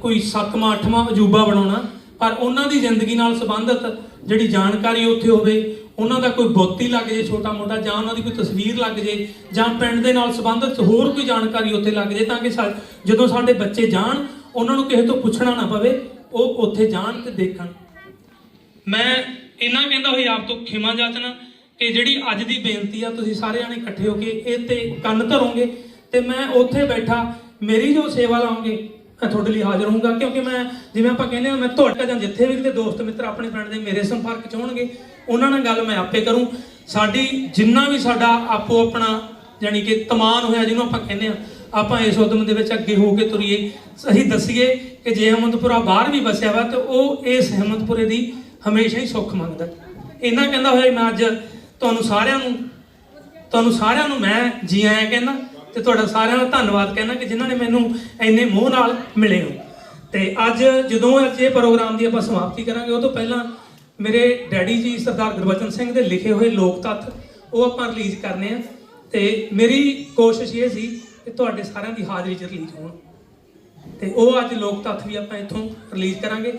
ਕੋਈ ਸੱਤਵਾਂ, ਅੱਠਵਾਂ ਅਜੂਬਾ ਬਣਾਉਣਾ, ਪਰ ਉਹਨਾਂ ਦੀ ਜ਼ਿੰਦਗੀ ਨਾਲ ਸੰਬੰਧਿਤ ਜਿਹੜੀ ਜਾਣਕਾਰੀ ਉੱਥੇ ਹੋਵੇ, ਉਹਨਾਂ ਦਾ ਕੋਈ ਬੋਤੀ ਲੱਗ ਜੇ ਛੋਟਾ ਮੋਟਾ ਜਾਂ ਉਹਨਾਂ ਦੀ ਕੋਈ ਤਸਵੀਰ ਲੱਗ ਜੇ, ਜਾਂ ਪਿੰਡ ਦੇ ਨਾਲ ਸੰਬੰਧਿਤ ਹੋਰ ਕੋਈ ਜਾਣਕਾਰੀ ਉੱਥੇ ਲੱਗ ਜੇ, ਤਾਂ ਕਿ ਸਾ- ਜਦੋਂ ਸਾਡੇ ਬੱਚੇ ਜਾਣ, ਉਹਨਾਂ ਨੂੰ ਕਿਸੇ ਤੋਂ ਪੁੱਛਣਾ ਨਾ ਪਵੇ, ਉਹ ਉੱਥੇ ਜਾਣ ਤੇ ਦੇਖਣ। ਮੈਂ ਇੰਨਾ ਕਹਿੰਦਾ ਹੋਈ ਆਪ ਤੋਂ ਖਿਮਾ ਜਾਚਨਾ ਕਿ ਜਿਹੜੀ ਅੱਜ ਦੀ ਬੇਨਤੀ ਆ, ਤੁਸੀਂ ਸਾਰੇ ਜਾਣੇ ਇਕੱਠੇ ਹੋ ਕੇ ਇਹ ਤੇ ਕੰਨ ਧਰੋਗੇ, ਤੇ ਮੈਂ ਉੱਥੇ ਬੈਠਾ ਮੇਰੀ ਜੋ ਸੇਵਾ ਲਾਉਂਗੇ, ਮੈਂ ਤੁਹਾਡੇ ਲਈ ਹਾਜ਼ਰ ਹੋਊਂਗਾ, ਕਿਉਂਕਿ ਮੈਂ, ਜਿਵੇਂ ਆਪਾਂ ਕਹਿੰਦੇ ਹਾਂ, ਮੈਂ ਤੁਹਾਡਾ ਜਾਂ ਜਿੱਥੇ ਵੀ ਕਿਤੇ ਦੋਸਤ ਮਿੱਤਰ ਆਪਣੇ ਪਿੰਡ ਦੇ ਮੇਰੇ ਸੰਪਰਕ ਚ ਹੋਣਗੇ, ਉਹਨਾਂ ਨਾਲ ਗੱਲ ਮੈਂ ਆਪੇ ਕਰੂੰ। ਸਾਡੀ ਜਿੰਨਾ ਵੀ ਸਾਡਾ ਆਪੋ ਆਪਣਾ ਯਾਨੀ ਕਿ ਤਮਾਨ ਹੋਇਆ, ਜਿਹਨੂੰ ਆਪਾਂ ਕਹਿੰਦੇ ਆ ਆਪਾਂ ਇਸ ਉਦਮ ਦੇ ਵਿੱਚ ਅੱਗੇ ਹੋ ਕੇ ਤੁਰੀਏ। ਅਸੀਂ ਦੱਸੀਏ ਕਿ ਜੇ ਹਿੰਮਤਪੁਰਾ ਬਾਹਰ ਵੀ ਵਸਿਆ ਵਾ, ਤੇ ਉਹ ਇਸ ਹਿੰਮਤਪੁਰੇ ਦੀ ਹਮੇਸ਼ਾ ਹੀ ਸੁੱਖ ਮੰਗਦਾ। ਇਹਨਾਂ ਕਹਿੰਦਾ ਹੋਇਆ, ਮੈਂ ਅੱਜ ਤੁਹਾਨੂੰ ਸਾਰਿਆਂ ਨੂੰ, ਤੁਹਾਨੂੰ ਸਾਰਿਆਂ ਨੂੰ ਮੈਂ ਜੀ ਆਇਆਂ ਕਹਿੰਦਾ ਤੇ ਤੁਹਾਡਾ ਸਾਰਿਆਂ ਦਾ ਧੰਨਵਾਦ ਕਹਿਣਾ ਕਿ ਜਿਨ੍ਹਾਂ ਨੇ ਮੈਨੂੰ ਇੰਨੇ ਮੋਹ ਨਾਲ ਮਿਲੇ ਹੋ। ਤੇ ਅੱਜ ਜਦੋਂ ਅੱਜ ਇਹ ਪ੍ਰੋਗਰਾਮ ਦੀ ਆਪਾਂ ਸਮਾਪਤੀ ਕਰਾਂਗੇ, ਉਹ ਤੋਂ ਪਹਿਲਾਂ ਮੇਰੇ ਡੈਡੀ ਜੀ ਸਰਦਾਰ ਗੁਰਬਚਨ ਸਿੰਘ ਦੇ ਲਿਖੇ ਹੋਏ ਲੋਕ ਤੱਥ, ਉਹ ਆਪਾਂ ਰਿਲੀਜ਼ ਕਰਨੇ ਆ। ਤੇ ਮੇਰੀ ਕੋਸ਼ਿਸ਼ ਇਹ ਸੀ ਕਿ ਤੁਹਾਡੇ ਸਾਰਿਆਂ ਦੀ ਹਾਜ਼ਰੀ 'ਚ ਰਿਲੀਜ਼ ਹੋਣ। ਤੇ ਉਹ ਅੱਜ ਲੋਕ ਤੱਥ ਵੀ ਆਪਾਂ ਇੱਥੋਂ ਰਿਲੀਜ਼ ਕਰਾਂਗੇ।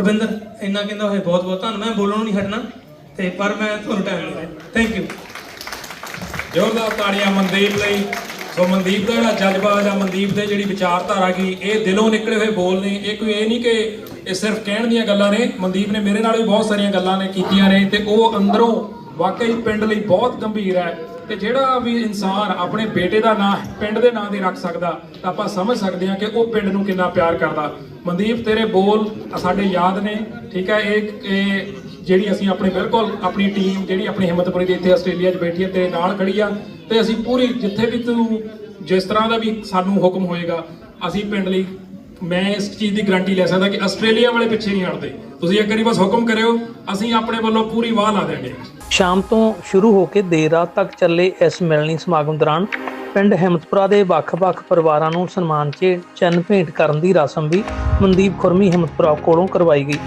ਰਵਿੰਦਰ, ਇੰਨਾ ਕਹਿੰਦਾ ਹੋਏ ਬਹੁਤ ਬਹੁਤ ਧੰਨ ਮੈਂ ਬੋਲਣੋਂ ਨਹੀਂ ਹਟਣਾ। ਤੇ ਪਰ ਮੈਂ ਤੁਹਾਨੂੰ ਟਾਈਮ ਦੇ ਰਿਹਾ ਥੈਂਕ ਯੂ ਜ਼ੋਰਦਾਰ ਤਾੜੀਆਂ ਮਨਦੀਪ ਲਈ। ਸੋ ਮਨਦੀਪ ਦਾ ਜਿਹੜਾ ਜਜ਼ਬਾ ਜਾਂ ਮਨਦੀਪ ਦੇ ਜਿਹੜੀ ਵਿਚਾਰਧਾਰਾ ਕੀ, ਇਹ ਦਿਲੋਂ ਨਿਕਲੇ ਹੋਏ ਬੋਲ ਨੇ। ਇਹ ਕੋਈ ਇਹ ਨਹੀਂ ਕਿ ਇਹ ਸਿਰਫ ਕਹਿਣ ਦੀਆਂ ਗੱਲਾਂ ਨੇ। ਮਨਦੀਪ ਨੇ ਮੇਰੇ ਨਾਲ ਵੀ ਬਹੁਤ ਸਾਰੀਆਂ ਗੱਲਾਂ ਨੇ ਕੀਤੀਆਂ ਨੇ ਤੇ ਉਹ ਅੰਦਰੋਂ ਵਾਕਈ ਪਿੰਡ ਲਈ ਬਹੁਤ ਗੰਭੀਰ ਹੈ। ਤੇ ਜਿਹੜਾ ਵੀ ਇਨਸਾਨ ਆਪਣੇ ਬੇਟੇ ਦਾ ਨਾਂ, ਪਿੰਡ ਦੇ ਨਾਂ ਤੇ ਰੱਖ ਸਕਦਾ, ਤਾਂ ਆਪਾਂ ਸਮਝ ਸਕਦੇ ਹਾਂ ਕਿ ਉਹ ਪਿੰਡ ਨੂੰ ਕਿੰਨਾ ਪਿਆਰ ਕਰਦਾ। ਮਨਦੀਪ, ਤੇਰੇ ਬੋਲ ਸਾਡੇ ਯਾਦ ਨੇ, ਠੀਕ ਹੈ? ਇਹ ਇਹ ਜਿਹੜੀ ਅਸੀਂ ਆਪਣੇ ਬਿਲਕੁਲ ਆਪਣੀ ਟੀਮ ਜਿਹੜੀ ਆਪਣੀ ਹਿੰਮਤਪੁਰੀ ਦੀ ਇੱਥੇ ਆਸਟ੍ਰੇਲੀਆ 'ਚ ਬੈਠੀ ਹੈ ਤੇਰੇ ਨਾਲ ਖੜੀ ਆ ਤੇ ਅਸੀਂ ਪੂਰੀ ਜਿੱਥੇ ਵੀ ਤੂੰ ਜਿਸ ਤਰ੍ਹਾਂ ਦਾ ਵੀ ਸਾਨੂੰ ਹੁਕਮ ਹੋਏਗਾ, ਅਸੀਂ ਪਿੰਡ ਲਈ ਮੈਂ ਇਸ ਚੀਜ਼ ਦੀ ਗਾਰੰਟੀ ਲੈ ਸਕਦਾ ਕਿ ਆਸਟ੍ਰੇਲੀਆ ਵਾਲੇ ਪਿੱਛੇ ਨਹੀਂ ਹਟਦੇ। ਤੁਸੀਂ ਇੱਕ ਵਾਰੀ ਬਸ ਹੁਕਮ ਕਰਿਓ, ਅਸੀਂ ਆਪਣੇ ਵੱਲੋਂ ਪੂਰੀ ਵਾਹ ਲਾ ਦੇਵਾਂਗੇ ਸ਼ਾਮ ਤੋਂ ਸ਼ੁਰੂ ਹੋ ਕੇ ਦੇਰ ਰਾਤ ਤੱਕ ਚੱਲੇ ਇਸ ਮਿਲਣੀ ਸਮਾਗਮ ਦੌਰਾਨ ਪਿੰਡ ਹਿੰਮਤਪੁਰਾ ਦੇ ਵੱਖ-ਵੱਖ ਪਰਿਵਾਰਾਂ ਨੂੰ ਸਨਮਾਨ 'ਚ ਚੰਨ ਭੇਟ ਕਰਨ ਦੀ ਰਸਮ ਵੀ ਮਨਦੀਪ ਖੁਰਮੀ ਹਿੰਮਤਪੁਰਾ ਕੋਲੋਂ ਕਰਵਾਈ ਗਈ।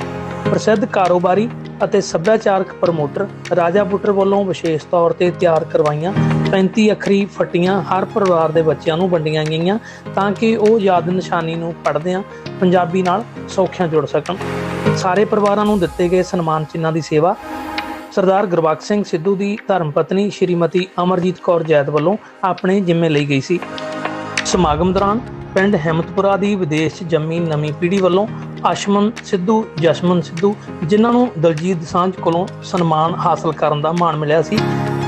ਪ੍ਰਸਿੱਧ ਕਾਰੋਬਾਰੀ ਅਤੇ ਸੱਭਿਆਚਾਰਕ ਪ੍ਰਮੋਟਰ ਰਾਜਾ ਪੁੱਟਰ ਵੱਲੋਂ ਵਿਸ਼ੇਸ਼ ਤੌਰ ਤੇ ਤਿਆਰ ਕਰਵਾਈਆਂ 35 ਅੱਖਰੀ ਫੱਟੀਆਂ ਹਰ ਪਰਿਵਾਰ ਦੇ ਬੱਚਿਆਂ ਨੂੰ ਵੰਡੀਆਂ ਗਈਆਂ ਤਾਂ ਕਿ ਉਹ ਯਾਦ ਨਿਸ਼ਾਨੀ ਨੂੰ ਪੜ੍ਹਦਿਆਂ ਪੰਜਾਬੀ ਨਾਲ ਸੌਖਿਆਂ ਜੁੜ ਸਕਣ। ਸਾਰੇ ਪਰਿਵਾਰਾਂ ਨੂੰ ਦਿੱਤੇ ਗਏ ਸਨਮਾਨ ਚਿੰਨ੍ਹਾਂ ਦੀ ਸੇਵਾ ਸਰਦਾਰ ਗੁਰਬਖਸ਼ ਸਿੰਘ ਸਿੱਧੂ ਦੀ ਧਰਮ ਪਤਨੀ ਸ਼੍ਰੀਮਤੀ ਅਮਰਜੀਤ ਕੌਰ ਜੈਦ ਵੱਲੋਂ ਆਪਣੇ ਜ਼ਿੰਮੇ ਲਈ ਗਈ ਸੀ। ਸਮਾਗਮ ਦੌਰਾਨ ਪਿੰਡ ਹਿੰਮਤਪੁਰਾ ਦੀ ਵਿਦੇਸ਼ 'ਚ ਜੰਮੀ ਨਵੀਂ ਪੀੜ੍ਹੀ ਵੱਲੋਂ ਅਸ਼ਮਨ ਸਿੱਧੂ, ਜਸ਼ਮਨ ਸਿੱਧੂ, ਜਿਨ੍ਹਾਂ ਨੂੰ ਦਲਜੀਤ ਦੋਸਾਂਝ ਕੋਲੋਂ ਸਨਮਾਨ ਹਾਸਲ ਕਰਨ ਦਾ ਮਾਣ ਮਿਲਿਆ ਸੀ।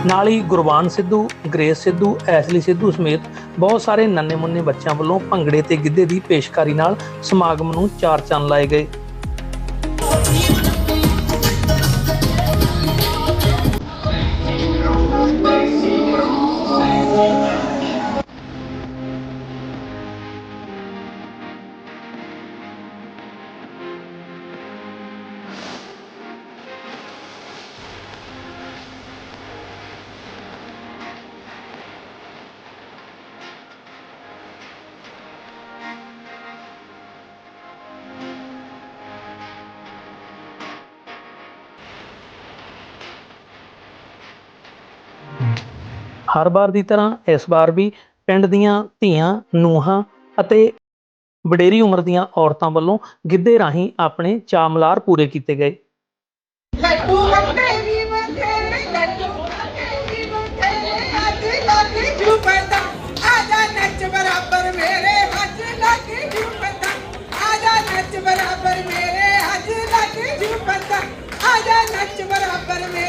ਨਾਲ ਹੀ ਗੁਰਬਾਨ ਸਿੱਧੂ, ਗ੍ਰੇਸ ਸਿੱਧੂ, ਐਸਲੀ ਸਿੱਧੂ ਸਮੇਤ ਬਹੁਤ ਸਾਰੇ ਨੰਨੇ ਮੁੰਨੇ ਬੱਚਿਆਂ ਵੱਲੋਂ ਭੰਗੜੇ ਤੇ ਗਿੱਧੇ ਦੀ ਪੇਸ਼ਕਾਰੀ ਨਾਲ ਸਮਾਗਮ ਨੂੰ ਚਾਰ ਚੰਨ ਲਾਏ ਗਏ। ਹਰ ਵਾਰ ਦੀ ਤਰ੍ਹਾਂ ਇਸ ਵਾਰ ਵੀ ਪਿੰਡ ਦੀਆਂ ਧੀਆਂ, ਨੂੰਹਾਂ ਅਤੇ ਵਡੇਰੀ ਉਮਰ ਦੀਆਂ ਔਰਤਾਂ ਵੱਲੋਂ ਗਿੱਧੇ ਰਾਹੀਂ ਆਪਣੇ ਚਾਮਲਾਰ ਪੂਰੇ ਕੀਤੇ ਗਏ। ਬਰਾਬਰ ਮੇਰੇ, ਅੱਜ ਲੱਗ ਜੂ ਪਤਾ। ਆਜਾ ਨੱਚ ਨੱਚ ਬਰਾਬਰ ਮੇਰੇ।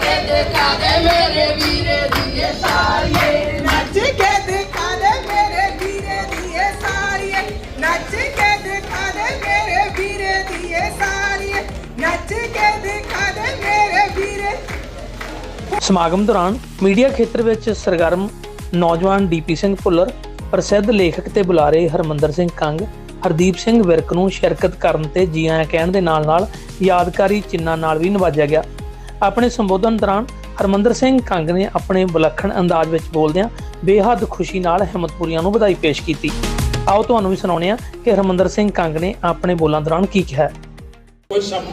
ਕੇ ਦਿਖਾ ਦੇ ਮੇਰੇ ਵੀਰੇ ਦੀਏ ਸਾਰੀਏ ਨੱਚ ਕੇ ਦਿਖਾ ਦੇ ਮੇਰੇ ਵੀਰੇ ਦੀਏ ਸਾਰੀਏ ਨੱਚ ਕੇ ਦਿਖਾ ਦੇ ਮੇਰੇ ਵੀਰੇ ਦੀਏ ਸਾਰੀਏ ਨੱਚ ਕੇ ਦਿਖਾ ਦੇ ਮੇਰੇ ਵੀਰੇ ਸਮਾਗਮ ਦੌਰਾਨ ਮੀਡੀਆ ਖੇਤਰ ਵਿੱਚ ਸਰਗਰਮ ਨੌਜਵਾਨ ਡੀਪੀ ਸਿੰਘ ਭੁੱਲਰ, ਪ੍ਰਸਿੱਧ ਲੇਖਕ ਤੇ ਬੁਲਾਰੇ ਹਰਮੰਦਰ ਸਿੰਘ ਕੰਗ, ਹਰਦੀਪ ਸਿੰਘ ਵਿਰਕ ਨੂੰ ਸ਼ਿਰਕਤ ਕਰਨ ਤੇ ਜੀਆਂ ਕਹਿਣ ਦੇ ਨਾਲ-ਨਾਲ ਯਾਦਗਾਰੀ ਚਿੰਨਾਂ ਨਾਲ ਵੀ ਨਵਾਜਿਆ ਗਿਆ। ਆਪਣੇ ਸੰਬੋਧਨ ਦੌਰਾਨ ਹਰਮੰਦਰ ਸਿੰਘ ਕੰਗ ਨੇ ਆਪਣੇ ਵਿਲੱਖਣ ਅੰਦਾਜ਼ ਵਿੱਚ ਬੋਲਦਿਆਂ ਬੇਹੱਦ ਖੁਸ਼ੀ ਨਾਲ ਹਿੰਮਤਪੁਰੀਆਂ ਨੂੰ ਵਧਾਈ ਪੇਸ਼ ਕੀਤੀ। ਆਓ ਤੁਹਾਨੂੰ ਵੀ ਸੁਣਾਉਂਦੇ ਹਾਂ ਕਿ ਹਰਮੰਦਰ ਸਿੰਘ ਕੰਗ ਨੇ ਆਪਣੇ ਬੋਲਾਂ ਦੌਰਾਨ ਕੀ ਕਿਹਾ ਕੋਈ ਸ਼ਬਦ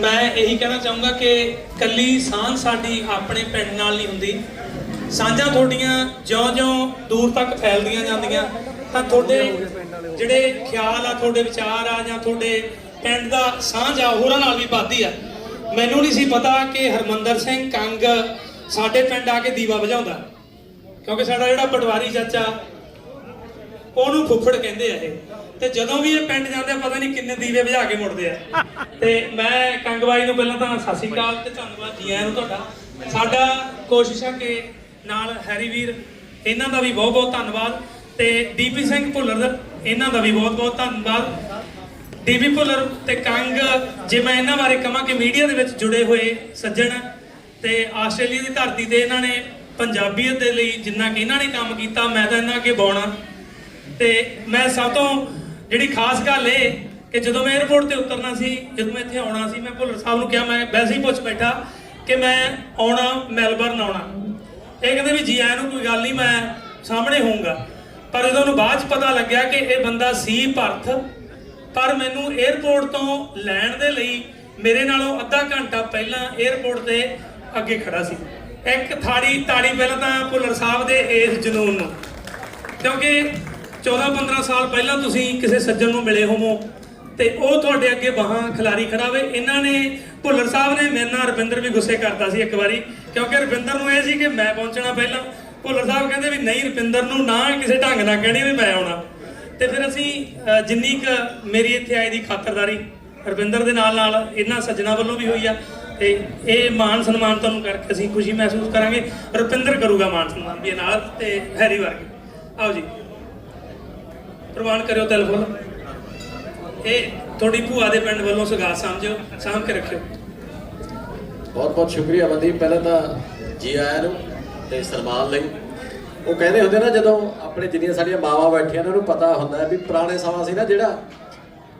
ਮੈਂ ਇਹੀ ਕਹਿਣਾ ਚਾਹੂੰਗਾ ਕਿ ਕੱਲੀ ਸਾਂਝ ਸਾਡੀ ਆਪਣੇ ਪਿੰਡ ਨਾਲ ਨਹੀਂ ਹੁੰਦੀ। ਸਾਂਝਾਂ ਤੁਹਾਡੀਆਂ ਜਿਉਂ-ਜਿਉਂ ਦੂਰ ਤੱਕ ਫੈਲਦੀਆਂ ਜਾਂਦੀਆਂ, ਤਾਂ ਤੁਹਾਡੇ ਜਿਹੜੇ ਖਿਆਲ ਆ, ਤੁਹਾਡੇ ਵਿਚਾਰ ਆ ਜਾਂ ਤੁਹਾਡੇ ਪਿੰਡ ਦਾ ਸਾਂਝ ਆ, ਹੋਰਾਂ ਨਾਲ ਵੀ ਵੱਧਦੀ ਆ। ਮੈਨੂੰ ਨਹੀਂ ਸੀ ਪਤਾ ਕਿ ਹਰਮੰਦਰ ਸਿੰਘ ਕੰਗ ਸਾਡੇ ਪਿੰਡ ਆ ਕੇ ਦੀਵਾ ਵਜਾਉਂਦਾ। ਕਿਉਂਕਿ ਸਾਡਾ ਜਿਹੜਾ ਪਟਵਾਰੀ ਚਾਚਾ, ਉਹਨੂੰ ਫੁੱਫੜ ਕਹਿੰਦੇ ਆ ਇਹ। ਤੇ ਜਦੋਂ ਵੀ ਇਹ ਪਿੰਡ ਜਾਂਦੇ ਆ, ਪਤਾ ਨਹੀਂ ਕਿੰਨੇ ਦੀਵੇ ਬੁਝਾ ਕੇ ਮੁੜਦੇ ਆ। ਤੇ ਮੈਂ ਕੰਗਵਾਈ ਨੂੰ ਪਹਿਲਾਂ ਤਾਂ ਸਤਿ ਸ਼੍ਰੀ ਅਕਾਲ ਤੇ ਧੰਨਵਾਦ ਜੀ ਆਇਆਂ ਨੂੰ ਤੁਹਾਡਾ। ਸਾਡਾ ਕੋਸ਼ਿਸ਼ ਹੈ ਕਿ ਨਾਲ ਹੈਰੀ ਵੀਰ, ਇਹਨਾਂ ਦਾ ਵੀ ਬਹੁਤ ਬਹੁਤ ਧੰਨਵਾਦ। ਤੇ ਡੀਪੀ ਸਿੰਘ ਭੁੱਲਰ, ਇਹਨਾਂ ਦਾ ਵੀ ਬਹੁਤ ਬਹੁਤ ਧੰਨਵਾਦ। ਡੀਪੀ ਭੁੱਲਰ ਤੇ ਕੰਗ, ਜੇ ਮੈਂ ਇਹਨਾਂ ਬਾਰੇ ਕਹਾਂ ਕਿ ਮੀਡੀਆ ਦੇ ਵਿੱਚ ਜੁੜੇ ਹੋਏ ਸੱਜਣ ਤੇ ਆਸਟ੍ਰੇਲੀਆ ਦੀ ਧਰਤੀ ਤੇ ਇਹਨਾਂ ਨੇ ਪੰਜਾਬੀਅਤ ਦੇ ਲਈ ਜਿੰਨਾ ਕਿ ਇਹਨਾਂ ਨੇ ਕੰਮ ਕੀਤਾ, ਮੈਂ ਤਾਂ ਇਹਨਾਂ ਅੱਗੇ ਬੌਣਾ। ਤੇ ਮੈਂ ਸਭ ਤੋਂ ਜਿਹੜੀ ਖਾਸ ਗੱਲ ਇਹ ਕਿ ਜਦੋਂ ਮੈਂ 에어ਪੋਰਟ ਤੇ ਉਤਰਨਾ ਸੀ, ਜਦੋਂ ਮੈਂ ਇੱਥੇ ਆਉਣਾ ਸੀ, ਮੈਂ ਭੁੱਲਰ ਸਾਹਿਬ ਨੂੰ ਕਿਹਾ, ਮੈਂ ਵੈਸੇ ਹੀ ਪੁੱਛ ਬੈਠਾ ਕਿ ਮੈਂ ਆਉਣਾ, ਮੈਲਬਰਨ ਆਉਣਾ। ਇਹ ਕਹਿੰਦੇ ਵੀ ਜੀ ਆਇਆਂ ਨੂੰ ਕੋਈ ਗੱਲ ਨਹੀਂ, ਮੈਂ ਸਾਹਮਣੇ ਹੋਊਂਗਾ। ਪਰ ਜਦੋਂ ਉਹਨੂੰ ਬਾਅਦ ਚ ਪਤਾ ਲੱਗਿਆ ਕਿ ਇਹ ਬੰਦਾ ਸੀ ਭਰਥ ਪਰ ਮੈਨੂੰ 에어ਪੋਰਟ ਤੋਂ ਲੈਣ ਦੇ ਲਈ ਮੇਰੇ ਨਾਲੋਂ ਅੱਧਾ ਘੰਟਾ ਪਹਿਲਾਂ 에어ਪੋਰਟ ਤੇ ਅੱਗੇ ਖੜਾ ਸੀ। ਇੱਕ ਥਾੜੀ ਤਾੜੀ ਪਹਿਲਾਂ ਤਾਂ ਭੁੱਲਰ ਸਾਹਿਬ ਦੇ ਇਸ ਜਨੂਨ ਨੂੰ। ਕਿਉਂਕਿ 14-15 ਸਾਲ ਪਹਿਲਾਂ ਤੁਸੀਂ ਕਿਸੇ ਸੱਜਣ ਨੂੰ ਮਿਲੇ ਹੋਵੋ ਤੇ ਉਹ ਤੁਹਾਡੇ ਅੱਗੇ ਬਾਹਾਂ ਖਿਲਾਰੀ ਖੜਾਵੇ ਇਹਨਾਂ ਨੇ, ਭੁੱਲਰ ਸਾਹਿਬ ਨੇ ਮੇਰੇ ਨਾਲ ਰਵਿੰਦਰ ਵੀ ਗੁੱਸੇ ਕਰਤਾ ਸੀ ਇੱਕ ਵਾਰੀ। ਕਿਉਂਕਿ ਰਵਿੰਦਰ ਨੂੰ ਇਹ ਸੀ ਕਿ ਮੈਂ ਪਹੁੰਚਣਾ ਪਹਿਲਾਂ। ਭੁੱਲਰ ਸਾਹਿਬ ਕਹਿੰਦੇ ਵੀ ਨਹੀਂ ਰਵਿੰਦਰ ਨੂੰ ਨਾ ਕਿਸੇ ਢੰਗ ਨਾਲ ਕਹਿਣੀ ਵੀ ਮੈਂ ਆਉਣਾ। ਤੇ ਫਿਰ ਅਸੀਂ ਜਿੰਨੀ ਕ ਮੇਰੀ ਇੱਥੇ ਆਏ ਦੀ ਖਾਤਰਦਾਰੀ ਰਵਿੰਦਰ ਦੇ ਨਾਲ ਨਾਲ ਇਹਨਾਂ ਸੱਜਣਾ ਵੱਲੋਂ ਵੀ ਹੋਈ ਆ ਤੇ ਇਹ ਮਾਨ ਸਨਮਾਨ ਤੁਹਾਨੂੰ ਕਰਕੇ ਅਸੀਂ ਖੁਸ਼ੀ ਮਹਿਸੂਸ ਕਰਾਂਗੇ। ਰੁਪਿੰਦਰ ਕਰੂਗਾ ਮਾਨ ਸਨਮਾਨ ਵੀ ਨਾਲ ਤੇ ਹੈਰੀ ਵਰਗੇ। ਆਓ ਜੀ। ਪ੍ਰਵਾਨ ਕਰਿਓ ਤਿਲ ਇਹ ਤੁਹਾਡੀ ਭੂਆ ਦੇ ਪਿੰਡ ਵੱਲੋਂ ਸੁਗਾਤ ਸਮਝਿਓ, ਸਾਂਭ ਕੇ ਰੱਖਿਓ। ਬਹੁਤ ਬਹੁਤ ਸ਼ੁਕਰੀਆ ਮਨਦੀਪ। ਪਹਿਲਾਂ ਤਾਂ ਜੀ ਆਇਆਂ ਨੂੰ ਤੇ ਸਨਮਾਨ ਲਈ। ਉਹ ਕਹਿੰਦੇ ਹੁੰਦੇ ਨਾ, ਜਦੋਂ ਆਪਣੇ ਜਿੰਨੀਆਂ ਸਾਡੀਆਂ ਮਾਵਾਂ ਬੈਠੀਆਂ ਨੇ, ਉਹਨੂੰ ਪਤਾ ਹੁੰਦਾ ਵੀ ਪੁਰਾਣੇ ਸਮਾਂ ਸੀ ਨਾ ਜਿਹੜਾ,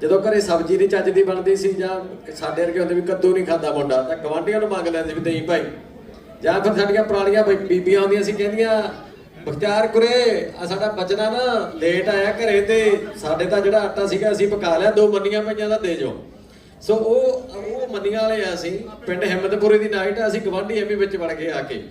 ਜਦੋਂ ਘਰੇ ਸਬਜ਼ੀ ਨਹੀਂ ਚੱਜ ਦੀ ਬਣਦੀ ਸੀ ਜਾਂ ਸਾਡੇ ਵਰਗੇ ਹੁੰਦੇ ਵੀ ਕੱਦੂ ਨਹੀਂ ਖਾਂਦਾ ਮੁੰਡਾ, ਤਾਂ ਗਵਾਂਢੀਆਂ ਨੂੰ ਮੰਗ ਲੈਂਦੇ ਵੀ ਦੇਈ ਭਾਈ। ਜਾਂ ਫਿਰ ਸਾਡੀਆਂ ਪੁਰਾਣੀਆਂ ਬੀਬੀਆਂ ਹੁੰਦੀਆਂ ਸੀ, ਕਹਿੰਦੀਆਂ, ਬਖਤਿਆਰ ਕੁਰੇ ਆ ਸਾਡਾ ਬਚਨਾ ਨਾ, ਲੇਟ ਆਇਆ ਘਰੇ ਤੇ ਸਾਡੇ ਤਾਂ ਜਿਹੜਾ ਆਟਾ ਸੀਗਾ, ਅਸੀਂ ਪਕਾ ਲਿਆ, ਦੋ ਮੰਨੀਆਂ ਪਈਆਂ ਦਾ ਦੇ ਜਾਓ ਸੋ ਉਹ ਉਹ ਮੰਨੀਆਂ ਵਾਲੇ ਆ ਅਸੀਂ, ਪਿੰਡ ਹਿੰਮਤਪੁਰੇ ਦੀ ਨਾਈਟ ਅਸੀਂ ਗਵਾਂਢੀ ਐਵੇਂ ਵਿੱਚ ਵੜ ਗਏ ਆ ਕੇ।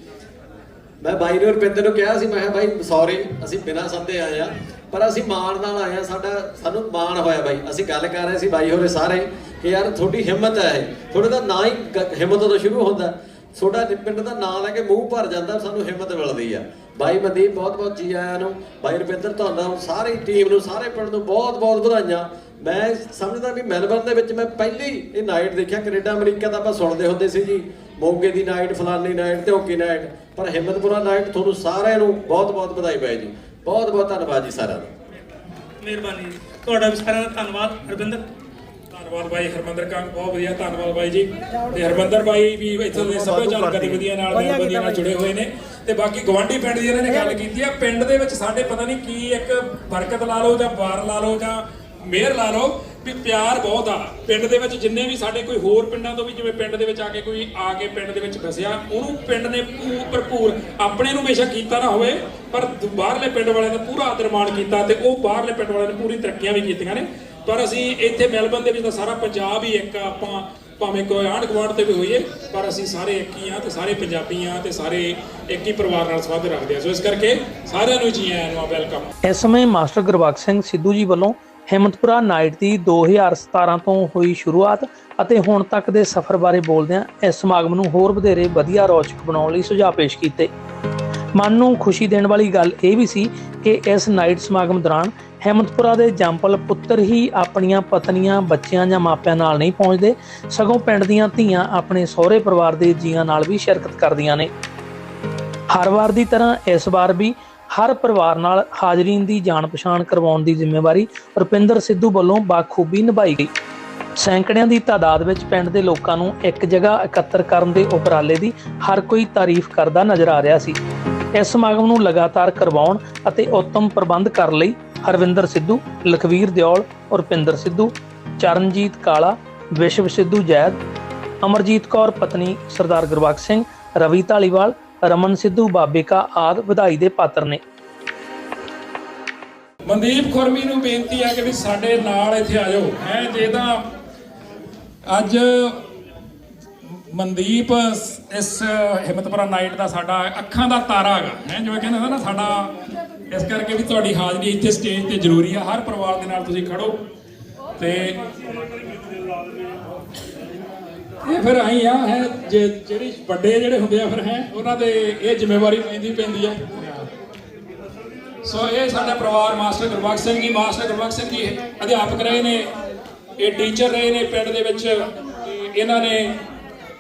ਮੈਂ ਬਾਈ ਨੂੰ ਰੁਪਿੰਦਰ ਨੂੰ ਕਿਹਾ ਸੀ, ਮੈਂ ਕਿਹਾ ਬਾਈ ਸੌਰੀ ਅਸੀਂ ਬਿਨਾਂ ਸੰਦੇ ਆਏ ਆ, ਪਰ ਅਸੀਂ ਮਾਣ ਨਾਲ ਆਏ ਆ, ਸਾਡਾ, ਸਾਨੂੰ ਮਾਣ ਹੋਇਆ ਬਾਈ। ਅਸੀਂ ਗੱਲ ਕਰ ਰਹੇ ਸੀ ਬਾਈ ਹੋਰੇ ਸਾਰੇ ਕਿ ਯਾਰ ਤੁਹਾਡੀ ਹਿੰਮਤ ਹੈ ਇਹ। ਤੁਹਾਡਾ ਤਾਂ ਨਾਂ ਹੀ ਹਿੰਮਤ ਤੋਂ ਸ਼ੁਰੂ ਹੁੰਦਾ। ਤੁਹਾਡਾ ਪਿੰਡ ਦਾ ਨਾਂ ਲੈ ਕੇ ਮੂੰਹ ਭਰ ਜਾਂਦਾ, ਸਾਨੂੰ ਹਿੰਮਤ ਮਿਲਦੀ ਆ। ਬਾਈ ਮਨਦੀਪ ਬਹੁਤ ਬਹੁਤ ਜੀ ਆਇਆਂ ਨੂੰ, ਬਾਈ ਰੁਪਿੰਦਰ ਤੁਹਾਨੂੰ ਸਾਰੀ ਟੀਮ ਨੂੰ, ਸਾਰੇ ਪਿੰਡ ਨੂੰ ਬਹੁਤ ਬਹੁਤ ਵਧਾਈਆਂ। ਮੈਂ ਸਮਝਦਾ ਵੀ ਮੈਲਬਰਨ ਦੇ ਵਿੱਚ ਮੈਂ ਪਹਿਲੀ ਇਹ ਨਾਈਟ ਦੇਖਿਆ, ਕੈਨੇਡਾ, ਅਮਰੀਕਾ ਦਾ ਆਪਾਂ ਸੁਣਦੇ ਹੁੰਦੇ ਸੀ ਜੀ। ਮੋਗੇ ਦੀ ਨਾਈਟ ਫਲਾਨੀ ਨਾਈਟ ਤੇ ਹੋਕੀ ਨਾਈਟ। ਪਰ ਹਿੰਮਤਪੁਰਾ ਨਾਈਟ ਤੁਹਾਨੂੰ ਸਾਰਿਆਂ ਨੂੰ ਬਹੁਤ ਬਹੁਤ ਵਧਾਈ ਪਾਏ ਜੀ। ਬਹੁਤ ਬਹੁਤ ਧੰਨਵਾਦ ਜੀ ਸਾਰਿਆਂ ਦਾ। ਮਿਹਰਬਾਨੀ ਤੁਹਾਡਾ ਵੀ ਸਾਰਿਆਂ ਦਾ ਧੰਨਵਾਦ ਰਵਿੰਦਰ ਧੰਨਵਾਦ ਬਾਈ ਹਰਮੰਦਰ ਕੰਗ ਬਹੁਤ ਵਧੀਆ ਧੰਨਵਾਦ ਬਾਈ ਜੀ। ਤੇ ਹਰਮੰਦਰ ਬਾਈ ਵੀ ਇੱਥੋਂ ਦੇ ਸੱਭਿਆਚਾਰਕ ਗਤੀਵਿਧੀਆਂ ਨਾਲ ਮੈਲਬਨੀਆਂ ਨਾਲ ਜੁੜੇ ਹੋਏ ਨੇ। ਤੇ ਬਾਕੀ ਗਵਾਂਢੀ ਪਿੰਡ ਦੀ ਇਹਨਾਂ ਨੇ ਗੱਲ ਕੀਤੀ ਆ ਪਿੰਡ ਦੇ ਵਿੱਚ ਸਾਡੇ ਪਤਾ ਨਹੀਂ ਕੀ ਇੱਕ ਬਰਕਤ ਲਾ ਲਓ ਜਾਂ ਬਾਰ ਲਾ ਲਓ ਜਾਂ ਮਿਹਰ ਲਾ ਲਓ। ਵੀ ਪਿਆਰ ਬਹੁਤ ਆ। ਪਿੰਡ ਦੇ ਵਿੱਚ ਜਿੰਨੇ ਵੀ ਸਾਡੇ ਕੋਈ ਹੋਰ ਪਿੰਡਾਂ ਤੋਂ ਵੀ ਜਿਵੇਂ ਪਿੰਡ ਦੇ ਵਿੱਚ ਆ ਕੇ ਕੋਈ ਆ ਕੇ ਪਿੰਡ ਦੇ ਵਿੱਚ ਫਸਿਆ ਉਹਨੂੰ ਪਿੰਡ ਨੇ ਭੂ- ਭਰਪੂਰ ਆਪਣੇ ਨੂੰ ਹਮੇਸ਼ਾ ਕੀਤਾ ਨਾ ਹੋਵੇ ਪਰ ਬਾਹਰਲੇ ਪਿੰਡ ਵਾਲਿਆਂ ਦਾ ਪੂਰਾ ਆਦਰ ਮਾਣ ਕੀਤਾ ਤੇ ਉਹ ਬਾਹਰਲੇ ਪਿੰਡ ਵਾਲਿਆਂ ਨੇ ਪੂਰੀ ਤਰੱਕੀਆਂ ਵੀ ਕੀਤੀਆਂ ਨੇ। ਪਰ ਅਸੀਂ ਇੱਥੇ ਮੈਲਬਨ ਦੇ ਵਿੱਚ ਤਾਂ ਸਾਰਾ ਪੰਜਾਬ ਹੀ ਇੱਕ ਆ, ਆਪਾਂ ਭਾਵੇਂ ਕੋਈ ਆਂਢ ਗੁਆਂਢ ਤੇ ਵੀ ਹੋਈਏ ਪਰ ਅਸੀਂ ਸਾਰੇ ਇੱਕ ਹੀ ਆ ਤੇ ਸਾਰੇ ਪੰਜਾਬੀ ਆ ਤੇ ਸਾਰੇ ਇੱਕ ਹੀ ਪਰਿਵਾਰ ਨਾਲ ਸੰਬੰਧ ਰੱਖਦੇ ਆ। ਸੋ ਇਸ ਕਰਕੇ ਸਾਰਿਆਂ ਨੂੰ ਜੀ ਆਇਆਂ ਨੂੰ ਵੈਲਕਮ। ਇਸ ਸਮੇਂ ਮਾਸਟਰ ਗੁਰਬਖਸ਼ ਸਿੰਘ ਸਿੱਧੂ ਜੀ ਵੱਲੋਂ ਹਿੰਮਤਪੁਰਾ ਨਾਈਟ ਦੀ 2017 ਤੋਂ ਹੋਈ ਸ਼ੁਰੂਆਤ ਅਤੇ ਹੁਣ ਤੱਕ ਦੇ ਸਫ਼ਰ ਬਾਰੇ ਬੋਲਦਿਆਂ ਇਸ ਸਮਾਗਮ ਨੂੰ ਹੋਰ ਵਧੇਰੇ ਵਧੀਆ ਰੌਚਕ ਬਣਾਉਣ ਲਈ ਸੁਝਾਅ ਪੇਸ਼ ਕੀਤੇ। ਮਨ ਨੂੰ ਖੁਸ਼ੀ ਦੇਣ ਵਾਲੀ ਗੱਲ ਇਹ ਵੀ ਸੀ ਕਿ ਇਸ ਨਾਈਟ ਸਮਾਗਮ ਦੌਰਾਨ ਹਿੰਮਤਪੁਰਾ ਦੇ ਜੰਪਲ ਪੁੱਤਰ ਹੀ ਆਪਣੀਆਂ ਪਤਨੀਆਂ, ਬੱਚਿਆਂ ਜਾਂ ਮਾਪਿਆਂ ਨਾਲ ਨਹੀਂ ਪਹੁੰਚਦੇ, ਸਗੋਂ ਪਿੰਡ ਦੀਆਂ ਧੀਆਂ ਆਪਣੇ ਸਹੁਰੇ ਪਰਿਵਾਰ ਦੇ ਜੀਆਂ ਨਾਲ ਵੀ ਸ਼ਿਰਕਤ ਕਰਦੀਆਂ ਨੇ। ਹਰ ਵਾਰ ਦੀ ਤਰ੍ਹਾਂ ਇਸ ਵਾਰ ਵੀ ਹਰ ਪਰਿਵਾਰ ਨਾਲ ਹਾਜ਼ਰੀਨ ਦੀ ਜਾਣ ਪਛਾਣ ਕਰਵਾਉਣ ਦੀ ਜ਼ਿੰਮੇਵਾਰੀ ਰੁਪਿੰਦਰ ਸਿੱਧੂ ਵੱਲੋਂ ਬਾਖੂਬੀ ਨਿਭਾਈ ਗਈ। ਸੈਂਕੜਿਆਂ ਦੀ ਤਾਦਾਦ ਵਿੱਚ ਪਿੰਡ ਦੇ ਲੋਕਾਂ ਨੂੰ ਇੱਕ ਜਗ੍ਹਾ ਇਕੱਤਰ ਕਰਨ ਦੇ ਉਪਰਾਲੇ ਦੀ ਹਰ ਕੋਈ ਤਾਰੀਫ ਕਰਦਾ ਨਜ਼ਰ ਆ ਰਿਹਾ ਸੀ। ਇਸ ਸਮਾਗਮ ਨੂੰ ਲਗਾਤਾਰ ਕਰਵਾਉਣ ਅਤੇ ਉੱਤਮ ਪ੍ਰਬੰਧ ਕਰਨ ਲਈ ਹਰਵਿੰਦਰ ਸਿੱਧੂ, ਲਖਵੀਰ ਦਿਓਲ, ਰੁਪਿੰਦਰ ਸਿੱਧੂ, ਚਰਨਜੀਤ ਕਾਲਾ, ਵਿਸ਼ਵ ਸਿੱਧੂ ਜੈਦ, ਅਮਰਜੀਤ ਕੌਰ ਪਤਨੀ ਸਰਦਾਰ ਗੁਰਬਖਸ਼ ਸਿੰਘ, ਰਵੀ ਢਾਲੀਵਾਲ, ਰਮਨ ਸਿੱਧੂ ਬਾਬੇਕਾ ਆਦਿ ਵਧਾਈ ਦੇ ਪਾਤਰ ਨੇ। ਮਨਦੀਪ ਖੁਰਮੀ ਨੂੰ ਬੇਨਤੀ ਹੈ ਕਿ ਵੀ ਸਾਡੇ ਨਾਲ ਇੱਥੇ ਆ ਜਾਓ। ਹੈ ਜੇ ਤਾਂ ਅੱਜ ਮਨਦੀਪ ਇਸ ਹਿੰਮਤਪੁਰਾ ਨਾਈਟ ਦਾ ਸਾਡਾ ਅੱਖਾਂ ਦਾ ਤਾਰਾ ਹੈਗਾ। ਹੈ ਜਿਵੇਂ ਕਹਿੰਦੇ ਹੁੰਦੇ ਨਾ, ਸਾਡਾ ਇਸ ਕਰਕੇ ਵੀ ਤੁਹਾਡੀ ਹਾਜ਼ਰੀ ਇੱਥੇ ਸਟੇਜ ਤੇ ਜ਼ਰੂਰੀ ਆ। ਹਰ ਪਰਿਵਾਰ ਦੇ ਨਾਲ ਤੁਸੀਂ ਖੜੋ ਤੇ ਇਹ ਫਿਰ ਆਈ ਆ, ਹੈ, ਜੇ ਜਿਹੜੀ ਵੱਡੇ ਜਿਹੜੇ ਹੁੰਦੇ ਆ ਫਿਰ, ਹੈ, ਉਹਨਾਂ ਦੇ ਇਹ ਜ਼ਿੰਮੇਵਾਰੀ ਪੈਂਦੀ ਪੈਂਦੀ ਆ। ਸੋ ਇਹ ਸਾਡਾ ਪਰਿਵਾਰ ਮਾਸਟਰ ਗੁਰਬਖਸ਼ ਸਿੰਘ ਜੀ, ਮਾਸਟਰ ਗੁਰਬਖਸ਼ ਸਿੰਘ ਜੀ ਅਧਿਆਪਕ ਰਹੇ ਨੇ, ਇਹ ਟੀਚਰ ਰਹੇ ਨੇ ਪਿੰਡ ਦੇ ਵਿੱਚ ਇਹਨਾਂ ਨੇ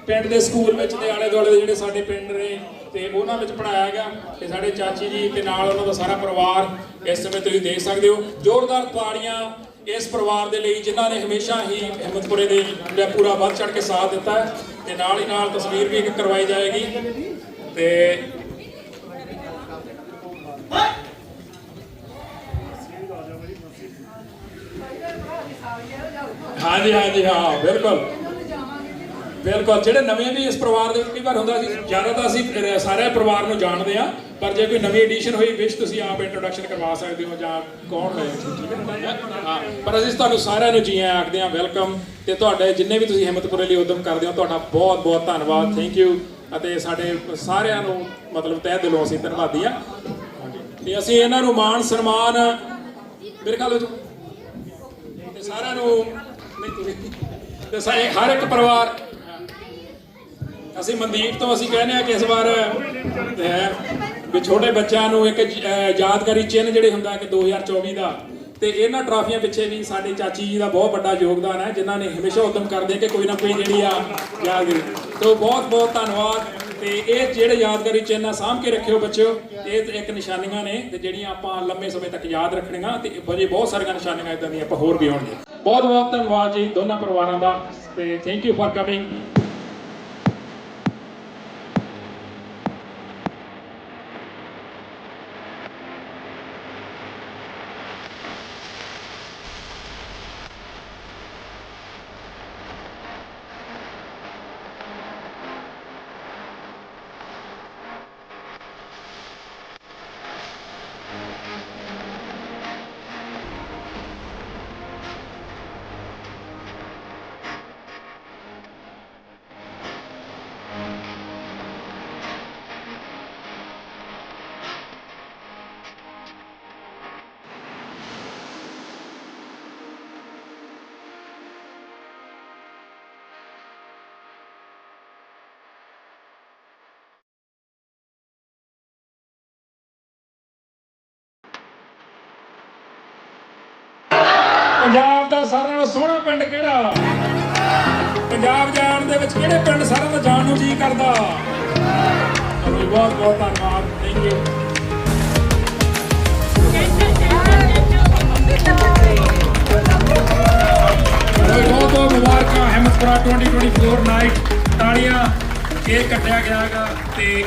ਪਿੰਡ ਦੇ ਸਕੂਲ ਵਿੱਚ ਤੇ ਆਲੇ ਦੁਆਲੇ ਦੇ ਜਿਹੜੇ ਸਾਡੇ ਪਿੰਡ ਨੇ, ਤੇ ਉਹਨਾਂ ਵਿੱਚ ਪੜਾਇਆ ਗਿਆ ਤੇ ਸਾਡੇ ਚਾਚੀ ਜੀ ਤੇ ਨਾਲ ਉਹਨਾਂ ਦਾ ਸਾਰਾ ਪਰਿਵਾਰ ਇਸ ਸਮੇਂ ਤੁਸੀਂ ਦੇਖ ਸਕਦੇ ਹੋ। ਜ਼ੋਰਦਾਰ ਤਾੜੀਆਂ ਇਸ ਪਰਿਵਾਰ ਦੇ ਲਈ ਜਿਨ੍ਹਾਂ ਨੇ ਹਮੇਸ਼ਾ ਹੀ ਹਿੰਮਤਪੁਰੇ ਦੇ ਜਿਹੜਾ ਪੂਰਾ ਵੱਧ ਚੜ ਕੇ ਸਾਥ ਦਿੱਤਾ ਹੈ ਤੇ ਨਾਲ ਹੀ ਨਾਲ ਤਸਵੀਰ ਵੀ ਇੱਕ ਕਰਵਾਈ ਜਾਏਗੀ ਤੇ ਹਾਂਜੀ ਹਾਂਜੀ, ਹਾਂ, ਬਿਲਕੁਲ। ਬਿਲਕੁਲ, ਜਿਹੜੇ ਨਵੇਂ ਵੀ ਇਸ ਪਰਿਵਾਰ ਦੇ ਵਿੱਚ ਕਈ ਵਾਰ ਹੁੰਦਾ ਸੀ, ਜ਼ਿਆਦਾ ਤਾਂ ਅਸੀਂ ਸਾਰੇ ਪਰਿਵਾਰ ਨੂੰ ਜਾਣਦੇ ਆ ਪਰ ਜੇ ਕੋਈ ਨਵੀਂ ਐਡੀਸ਼ਨ ਹੋਈ ਵਿਸ਼ ਤੁਸੀਂ ਆਪ ਇੰਟਰੋਡਕਸ਼ਨ ਕਰਵਾ ਸਕਦੇ ਹੋ ਜਾਂ ਕੌਣ ਹੈ ਠੀਕ ਹੈ ਹਾਂ, ਪਰ ਅਸੀਂ ਤੁਹਾਨੂੰ ਸਾਰਿਆਂ ਨੂੰ ਜੀ ਆਇਆਂ ਆਖਦੇ ਹਾਂ ਵੈਲਕਮ ਤੇ ਤੁਹਾਡੇ ਜਿੰਨੇ ਵੀ ਤੁਸੀਂ ਹਿੰਮਤਪੁਰੇ ਲਈ ਉਦਮ ਕਰਦੇ ਹੋ, ਤੁਹਾਡਾ ਬਹੁਤ ਬਹੁਤ ਧੰਨਵਾਦ ਥੈਂਕ ਯੂ ਅਤੇ ਸਾਡੇ ਸਾਰਿਆਂ ਨੂੰ ਮਤਲਬ ਤਹਿ ਦਿਲੋਂ ਅਸੀਂ ਧੰਨਵਾਦੀ ਆ ਤੇ ਅਸੀਂ ਇਹਨਾਂ ਨੂੰ ਮਾਣ ਸਨਮਾਨ, ਮੇਰੇ ਖਿਆਲ ਵਿੱਚ, ਤੇ ਸਾਰਿਆਂ ਨੂੰ, ਨਹੀਂ, ਤੁਸੀਂ ਤੇ ਸਾਰੇ ਹਰ ਇੱਕ ਪਰਿਵਾਰ ਅਸੀਂ ਮਨਦੀਪ ਤੋਂ ਅਸੀਂ ਕਹਿੰਦੇ ਆ ਕਿ ਇਸ ਵਾਰ ਵੀ ਛੋਟੇ ਬੱਚਿਆਂ ਨੂੰ ਇੱਕ ਯਾਦਗਾਰੀ ਚਿੰਨ੍ਹ ਜਿਹੜੇ ਹੁੰਦਾ ਕਿ 2024 ਦਾ, ਤੇ ਇਹਨਾਂ ਟਰਾਫੀਆਂ ਪਿੱਛੇ ਵੀ ਸਾਡੇ ਚਾਚੀ ਜੀ ਦਾ ਬਹੁਤ ਵੱਡਾ ਯੋਗਦਾਨ ਹੈ, ਜਿਨ੍ਹਾਂ ਨੇ ਹਮੇਸ਼ਾ ਉਦਮ ਕਰਦੇ ਕਿ ਕੋਈ ਨਾ ਕੋਈ ਜਿਹੜੀ ਆ ਯਾਦਗਾਰੀ। ਤੋਂ ਬਹੁਤ ਬਹੁਤ ਧੰਨਵਾਦ, ਤੇ ਇਹ ਜਿਹੜੇ ਯਾਦਗਾਰੀ ਚਿੰਨ੍ਹ ਆ, ਸਾਂਭ ਕੇ ਰੱਖਿਓ ਬੱਚਿਓ, ਇਹ ਇੱਕ ਨਿਸ਼ਾਨੀਆਂ ਨੇ, ਤੇ ਜਿਹੜੀਆਂ ਆਪਾਂ ਲੰਮੇ ਸਮੇਂ ਤੱਕ ਯਾਦ ਰੱਖਣੀਆਂ, ਤੇ ਬਜੇ ਬਹੁਤ ਸਾਰੀਆਂ ਨਿਸ਼ਾਨੀਆਂ ਇਦਾਂ ਦੀਆਂ ਆਪਾਂ ਹੋਰ ਵੀ ਆਉਣਗੀਆਂ। ਬਹੁਤ ਬਹੁਤ ਧੰਨਵਾਦ ਜੀ, ਦੋਨਾਂ ਪਰਿਵਾਰਾਂ ਦਾ, ਤੇ ਥੈਂਕ ਯੂ ਫॉर ਕਮਿੰਗ ਦਾ ਸਾਰਿਆਂ ਨਾਲੋਂ ਸੋਹਣਾ ਪਿੰਡ ਕਿਹੜਾ? ਪੰਜਾਬ ਜਾਣ ਦੇ ਵਿੱਚ ਕਿਹੜੇ ਪਿੰਡ ਸਾਰਿਆਂ ਦਾ ਜਾਣ ਨੂੰ ਜੀ ਕਰਦਾ? ਬਹੁਤ ਬਹੁਤ ਧੰਨਵਾਦ ਥੈਂਕ ਯੂ ਬਹੁਤ ਬਹੁਤ ਮੁਬਾਰਕਾਂ, ਹਿੰਮਤਪੁਰਾ 2024 ਨਾਈਟ ਤਾੜੀਆਂ ਇਹ ਕੱਟਿਆ ਗਿਆਗਾ ਤੇ